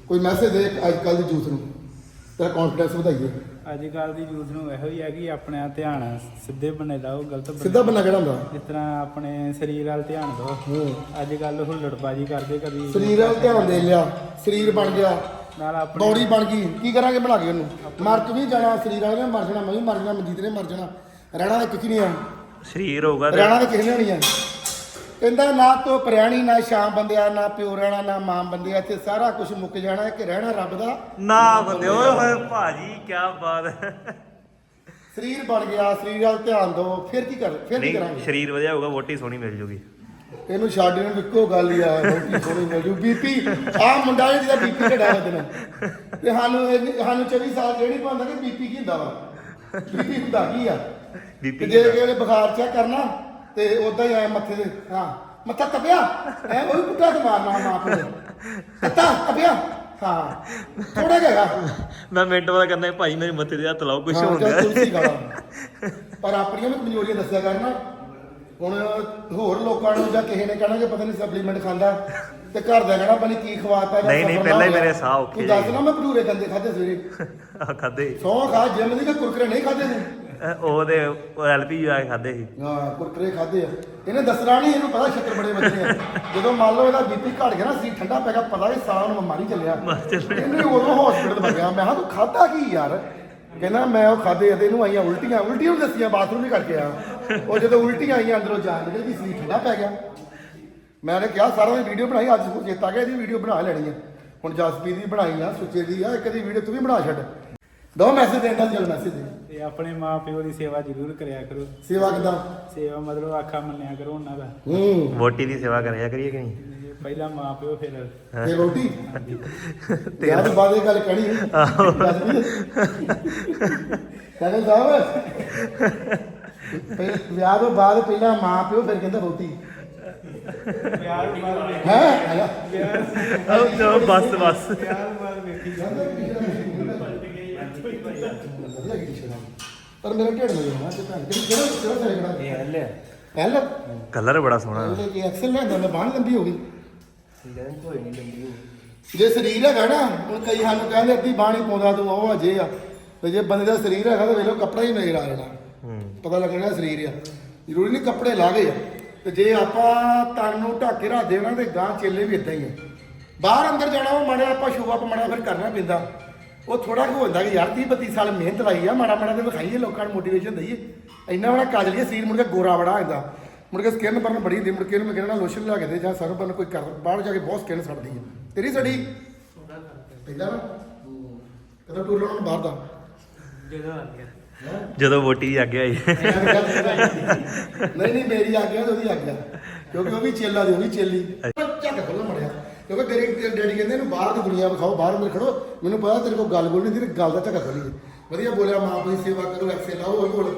ਕੋਈ ਮੈਸੇਜ ਦੇ ਅੱਜ ਕੱਲ ਦੀ ਯੂਥ ਨੂੰ? ਤੇਰਾ ਕੌਨਫੀਡੈਂਸ ਵਧਾਈਏ। ਅੱਜ ਕੱਲ ਦੀ ਯੂਥ ਨੂੰ ਇਹੋ ਹੀ ਹੈ ਕਿ ਆਪਣੇ ਆ ਧਿਆਨ ਸਿੱਧੇ ਬੰਨੇ ਲਾਓ ਗਲਤ ਬੰਨੇ ਸਿੱਧਾ ਬੰਨਾ ਕਿਹੜਾ ਹੁੰਦਾ? ਜਿਸ ਤਰ੍ਹਾਂ ਆਪਣੇ ਸਰੀਰ ਵੱਲ ਧਿਆਨ ਦਿਓ। ਅੱਜ ਕੱਲ ਹੁੱਲੜਬਾਜੀ ਕਰਦੇ ਕਦੀ। ਸਰੀਰ ਵੱਲ ਧਿਆਨ ਦੇ ਲਿਆ ਸਰੀਰ ਬਣ ਗਿਆ। ਨਾਲ ਆਪਣੇ ਬੌਡੀ ਬਣ ਗਈ। ਕੀ ਕਰਾਂਗੇ ਬਣਾ ਕੇ ਉਹਨੂੰ? ਮਰ ਤੂੰ ਵੀ ਜਾਣਾ ਸਰੀਰ ਵਾਲੇ ਨੇ ਮਰ ਜਾਣਾ ਮੈਂ ਵੀ ਮਰ ਜਾਣਾ ਮਨਜੀਤ ਨੇ ਮਰ ਜਾਣਾ। ਰਹਿਣਾ ਇੱਕ ਚ ਨਹੀਂ ਆ? ਸਰੀਰ ਹੋਊਗਾ ਤੇ ਰਹਿਣਾ ਤੇ ਕਿਸੇ ਨੇ ਨਹੀਂ ਆ? ਕਹਿੰਦਾ ਨਾ ਤੋ ਪ੍ਰਾਣੀ ਨਾ ਸ਼ਾਮ ਬੰਦਿਆ ਨਾ ਪਿਓ ਰਹਿਣਾ ਨਾ ਮਾਂ ਬੰਦਿਆ ਇੱਥੇ ਸਾਰਾ ਕੁਝ ਮੁੱਕ ਜਾਣਾ ਹੈ ਕਿ ਰਹਿਣਾ ਰੱਬ ਦਾ। ਨਾ ਬੰਦੇ ਓਏ ਹੋਏ ਭਾਜੀ ਕੀ ਬਾਤ ਹੈ। ਸਰੀਰ ਬਣ ਗਿਆ ਸਰੀਰ ਵੱਲ ਧਿਆਨ ਦਿਓ ਫਿਰ ਕੀ ਕਰ ਫਿਰ ਕੀ ਨਹੀਂ ਕਰਾਂਗੇ? ਸਰੀਰ ਵਧੀਆ ਹੋਊਗਾ ਵੋਟੀ ਸੋਹਣੀ ਮਿਲ ਜੂਗੀ। ਇਹਨੂੰ ਛੱਡ ਇਹਨੂੰ ਇੱਕੋ ਗੱਲ ਹੀ ਆ ਰੋਟੀ ਥੋੜੀ ਮਿਲ ਜੂ। ਬੀਪੀ ਆ ਮੁੰਡਾ ਜਿਹਦਾ ਬੀਪੀ ਘਟਾ ਦਿੰਦਾ ਤੇ ਸਾਨੂੰ ਇਹ- ਸਾਨੂੰ 24 ਸਾਲ ਜਿਹੜੀ ਪਾਉਂਦਾ ਕਿ ਬੀਪੀ ਕੀ ਹੁੰਦਾ ਵਾ? ਬੀਪੀ ਹੁੰਦਾ ਕੀ ਆ? ਬੀਪੀ ਤੇ ਜੇ ਕਿਹੜੇ ਬੁਖਾਰ ਚੈੱਕ ਕਰਨਾ ਤੇ ਉਦਾਂ ਹੀ ਆਇਆ ਮੱਥੇ ਤੇ ਹਾਂ ਮੱਥਾ ਤਪਿਆ ਐ ਉਹ ਪੁੱਟਾ ਤੇ ਮਾਰਨਾ ਮਾਂ ਪਿਓ ਨੇ। ਤੱਤਾ ਤਪਿਆ ਹਾਂ ਥੋੜਾ ਜਿਹਾ ਮੈਂ ਮਿੰਟ ਬਾਅਦ ਕਹਿੰਦਾ ਭਾਈ ਮੇਰੇ ਮੱਥੇ ਤੇ ਹੱਥ ਲਾਓ ਕੁਝ ਹਾਂ, ਹੋ ਚੱਲ ਗਿਆ ਤੁਲਸੀ ਗਾਲਾ ਪਰ ਆਪਣੀਆਂ ਵੀ ਕਮਜ਼ੋਰੀਆਂ ਦੱਸਿਆ ਕਰਨਾ। ਹੁਣ ਹੋਰ ਲੋਕਾਂ ਨੂੰ ਜਾਂ ਕਿਸੇ ਨੇ ਕਹਿਣਾ ਕਿ ਪਤਾ ਨਹੀਂ ਸਪਲੀਮੈਂਟ ਖਾਂਦਾ ਤੇ ਘਰ ਦਾ ਕਹਿਣਾ ਪਤਾ ਨੀ ਕੀ ਖਵਾਤਾ ਜਾਂ ਨਹੀਂ, ਨਹੀਂ, ਸਫਰ ਪਹਿਲਾਂ ਹੀ ਹੋਇਆ। ਮੇਰੇ ਸਾਹ ਔਖੇ ਤੂੰ ਦੱਸ। ਨਾ ਮੈਂ ਭਟੂਰੇ ਗੰਦੇ ਖਾਦੇ ਸਵੇਰੇ। ਆ ਖਾਦੇ ਸੌ ਖਾ ਜਿਮ ਦੀ ਤੇ ਕੁਰਕਰੇ ਨਹੀਂ ਖਾਦੇ ਨੇ ਉਹਦੇ ਐਲਪੀ ਆ ਕੇ ਖਾਦੇ ਸੀ। ਹਾਂ ਕੁਰਕਰੇ ਖਾਦੇ ਆ। ਇਹਨੇ ਦੱਸਣਾ ਨਹੀਂ ਇਹਨੂੰ ਪਤਾ ਸ਼ੱਕਰ ਬੜੇ ਵੱਜਣੇ ਆ। ਜਦੋਂ ਮੰਨ ਲਓ ਇਹਦਾ ਬੀਪੀ ਘਟ ਗਿਆ ਨਾ ਸੀ ਠੰਡਾ ਪੈ ਗਿਆ ਪਤਾ ਵੀ ਸਾਹ ਨੂੰ ਮਾਰੀ ਚੱਲਿਆ। ਇਹਨੇ ਉਦੋਂ ਹਸਪੀਟਲ ਵਗਿਆ ਮੈਂ ਕਿਹਾ ਤੂੰ ਖਾਦਾ ਕੀ ਯਾਰ? ਕਹਿੰਦਾ ਮੈਂ ਉਹ ਖਾਦੇ ਤੇ ਇਹਨੂੰ ਆਈਆਂ ਉਲਟੀਆਂ ਉਲਟੀਆਂ ਵੀ ਦੱਸੀਆਂ ਬਾਥਰੂਮ ਵੀ ਕਰਕੇ ਆ ਉਹ ਜਦੋਂ ਉਲਟੀਆਂ ਆਈਆਂ ਅੰਦਰੋਂ ਜਾਣ ਨਿਕਲ ਗਈ ਸੀ ਠੰਡਾ ਪੈ ਗਿਆ। ਮੈਂ ਨੇ ਕਿਹਾ ਸਾਰਾ ਦੀ ਵੀਡੀਓ ਬਣਾਈ ਅੱਜ ਨੂੰ ਚੇਤਾ ਗਿਆ ਇਹਦੀ ਵੀਡੀਓ ਬਣਾ ਲੈਣੀ ਆ। ਹੁਣ ਜਸਪੀ ਦੀ ਬਣਾਈ ਆ ਸੁੱਚੇ ਦੀ ਆ ਇੱਕ ਦੀ ਵੀਡੀਓ ਤੂੰ ਵੀ ਬਣਾ ਛੱਡ। ਦੋ ਮੈਸੇਜ ਦੇਣ ਦਾ ਚੱਲ ਮੈਸੇਜ ਦੇ। ਤੇ ਆਪਣੇ ਮਾਂ ਪਿਓ ਦੀ ਸੇਵਾ ਜ਼ਰੂਰ ਕਰਿਆ ਕਰੋ। ਸੇਵਾ ਕਿਦਾਂ? ਸੇਵਾ ਮਤਲਬ ਆਖਾ ਮੰਨਿਆ ਕਰੋ ਉਹਨਾਂ ਦਾ। ਹੂੰ। ਵੋਟੀ ਦੀ ਸੇਵਾ ਕਰਿਆ ਕਰੀਏ ਕਿ ਨਹੀਂ? ਤੇ ਪਹਿਲਾਂ ਮਾਂ ਪਿਓ ਫਿਰ ਤੇ ਰੋਟੀ ਵਿਆਹ ਤੋਂ ਬਾਅਦ ਇਹ ਗੱਲ ਕਹਿਣੀ ਕਹਿੰਦਾ ਸਾਹਿਬ ਪਹਿ- ਵਿਆਹ ਤੋਂ ਬਾਅਦ ਪਹਿਲਾਂ ਮਾਂ ਪਿਓ ਫਿਰ ਕਹਿੰਦਾ ਰੋਟੀ ਪਿਆਰ ਮਾਰ ਹੈ? ਉਹ ਬਸ ਬਸ। ਪਿਆਰ ਮਾਰ ਵੇਖੀ ਪਰ ਮੇਰਾ ਢਿੱਡ ਨਹੀਂ ਹੋਣਾ ਤੇ ਭੈਣ ਕਿਹੜਾ ਕਿਹੜਾ ਕਿਹੜਾ ਸਾਰੇ ਕਿਹੜਾ ਇਹ ਹੱਲ ਹੈ ਐਲ ਕਲਰ ਬੜਾ ਸੋਹਣਾ। ਉਹਦੇ ਕੀ ਐਕਸਲ ਲੈਂਦਾ ਮੈਂ ਬਾਹਰ ਲੰਬੀ ਹੋ ਗਈ। ਜੇ ਸਰੀਰ ਹੈਗਾ ਨਾ ਹੁਣ ਕਈ ਸਾਨੂੰ ਕਹਿੰਦੇ ਅੱਧੀ ਨਹੀਂ ਪਾਉਂਦਾ ਤੂੰ ਉਹ ਅਜੇ ਆ। ਤੇ ਜੇ ਬੰਦੇ ਦਾ ਸਰੀਰ ਹੈਗਾ ਤਾਂ ਵੇਖ ਲਓ ਕੱਪੜਾ ਹੀ ਨਜ਼ਰ ਆ ਜਾਣਾ। ਹੂੰ। ਪਤਾ ਲੱਗਣਾ ਸਰੀਰ ਆ। ਜ਼ਰੂਰੀ ਨਹੀਂ ਕੱਪੜੇ ਲਾ ਗਏ ਆ। ਤੇ ਜੇ ਆਪਾਂ ਤਨ ਨੂੰ ਢੱਕ ਕੇ ਰੱਖ ਦੇਣਾ ਤੇ ਗਾਂ ਚੇਲੇ ਵੀ ਇਦਾਂ ਹੀ ਆ। ਬਾਹਰ ਅੰਦਰ ਜਾਣਾ ਉਹ ਮਾੜਾ ਆਪਾਂ ਸ਼ੋਅ ਅਪ ਮਾੜਾ ਫਿਰ ਕਰਨਾ ਪੈਂਦਾ। ਉਹ ਥੋੜਾ ਕੁ ਹੁੰਦਾ ਕਿ ਯਾਰ 30 32 ਸਾਲ ਮਿਹਨਤ ਲਾਈ ਆ ਮਾੜਾ ਮਾੜਾ ਤੇ ਵਿਖਾਈਏ ਲੋਕਾਂ ਨੂੰ ਮੋਟੀਵੇਸ਼ਨ ਦਈਏ। ਇੰਨਾ ਬੜਾ ਕਾਜਲੀਏ ਸਰੀਰ ਮੁੜ ਕੇ ਗੋਰਾ ਬੜਾ ਹੁੰਦਾ। ਮੁੜ ਕੇ ਸਕਿਨ ਬਰਨ ਬੜੀ ਹੁੰਦੀ ਮੁੜ ਕੇ ਇਹਨੂੰ ਮੈਂ ਕਹਿੰਦਾ ਲੋਸ਼ਨ ਲਿਆ ਕੇ ਦੇ ਜਾਂ ਸਰੋਂ ਬਰਨ ਕੋਈ ਕਰ ਬਾਹਰ ਜਾ ਕੇ ਬਹੁਤ ਸਕਿਨ ਸੜਦੀ ਹੈ ਤੇਰੀ ਸੜੀ? ਪਹਿਲਾਂ ਕਦੋਂ ਟੂਰ ਲਾਉਣ ਬਾਹਰ ਦਾ। ਜਦੋਂ ਆ ਗਿਆ। ਜਦੋਂ ਵੋਟੀ ਅੱਗੇ ਆਈ। ਨਹੀਂ ਨਹੀਂ ਮੇਰੀ ਆ ਗਿਆ ਤੇ ਉਹਦੀ ਆ ਗਿਆ ਕਿਉਂਕਿ ਉਹ ਵੀ ਚੇਲਾ ਦੀ ਉਹ ਵੀ ਚੇਲੀ। ਝੱਕ ਖੋਲ੍ਹ ਮੜਿਆ। ਕਿਉਂਕਿ ਤੇਰੇ ਤੇਰੇ ਡੈਡੀ ਕਹਿੰਦੇ ਇਹਨੂੰ ਬਾਹਰ ਦੀ ਦੁਨੀਆ ਵਿਖਾਓ ਬਾਹਰ ਮੇਰੇ ਖੜੋ। ਮੈਨੂੰ ਪਤਾ ਤੇਰੇ ਕੋਲ ਗੱਲ ਬੋਲਣੀ ਤੇਰੀ ਗੱਲ ਦਾ ਝੱਕਾ ਖੋਲੀ ਵਧੀਆ ਬੋਲਿਆ ਮਾਂ ਆਪਣੀ ਸੇਵਾ ਕਰੋ ਐਕਸੇ ਲਾਓ ਉਹ ਬੋਲ।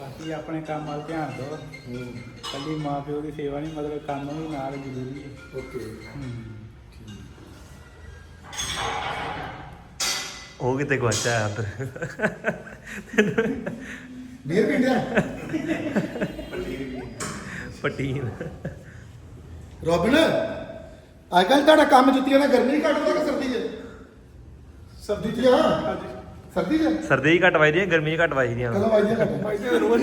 ਬਾਕੀ ਆਪਣੇ ਕੰਮ ਵੱਲ ਧਿਆਨ ਦਿਓ। ਕੱਲੀ ਮਾਂ ਪਿਓ ਦੀ ਸੇਵਾ ਨਹੀਂ ਮਤਲਬ ਕੰਮ ਵੀ ਨਾਲ ਜ਼ਰੂਰੀ ਹੈ। ਓਕੇ। ਉਹ ਕਿਤੇ ਗਵਾਚਾ ਹੈ ਅੰਦਰ ਬੀਰ ਪੀਂਦਿਆ ਪਟੀਨ ਰੋਬਿਨ? ਅੱਜ ਕੱਲ੍ਹ ਤੁਹਾਡਾ ਕੰਮ ਜੁੱਤੀਆਂ ਦਾ ਗਰਮੀ ਨਹੀਂ ਕੱਟਦਾ ਕਿ ਸਰਦੀ 'ਚ? ਸਰਦੀ 'ਚ ਹਾਂ ਸਰਦੀ 'ਚ? ਸਰਦੀ ਹੀ ਘੱਟ ਵੱਜਦੀਆਂ ਗਰਮੀ 'ਚ ਘੱਟ ਕਦੋਂ ਵਾਜਦੇ ਘੱਟ ਵਾਜਦੇ ਰੋਜ਼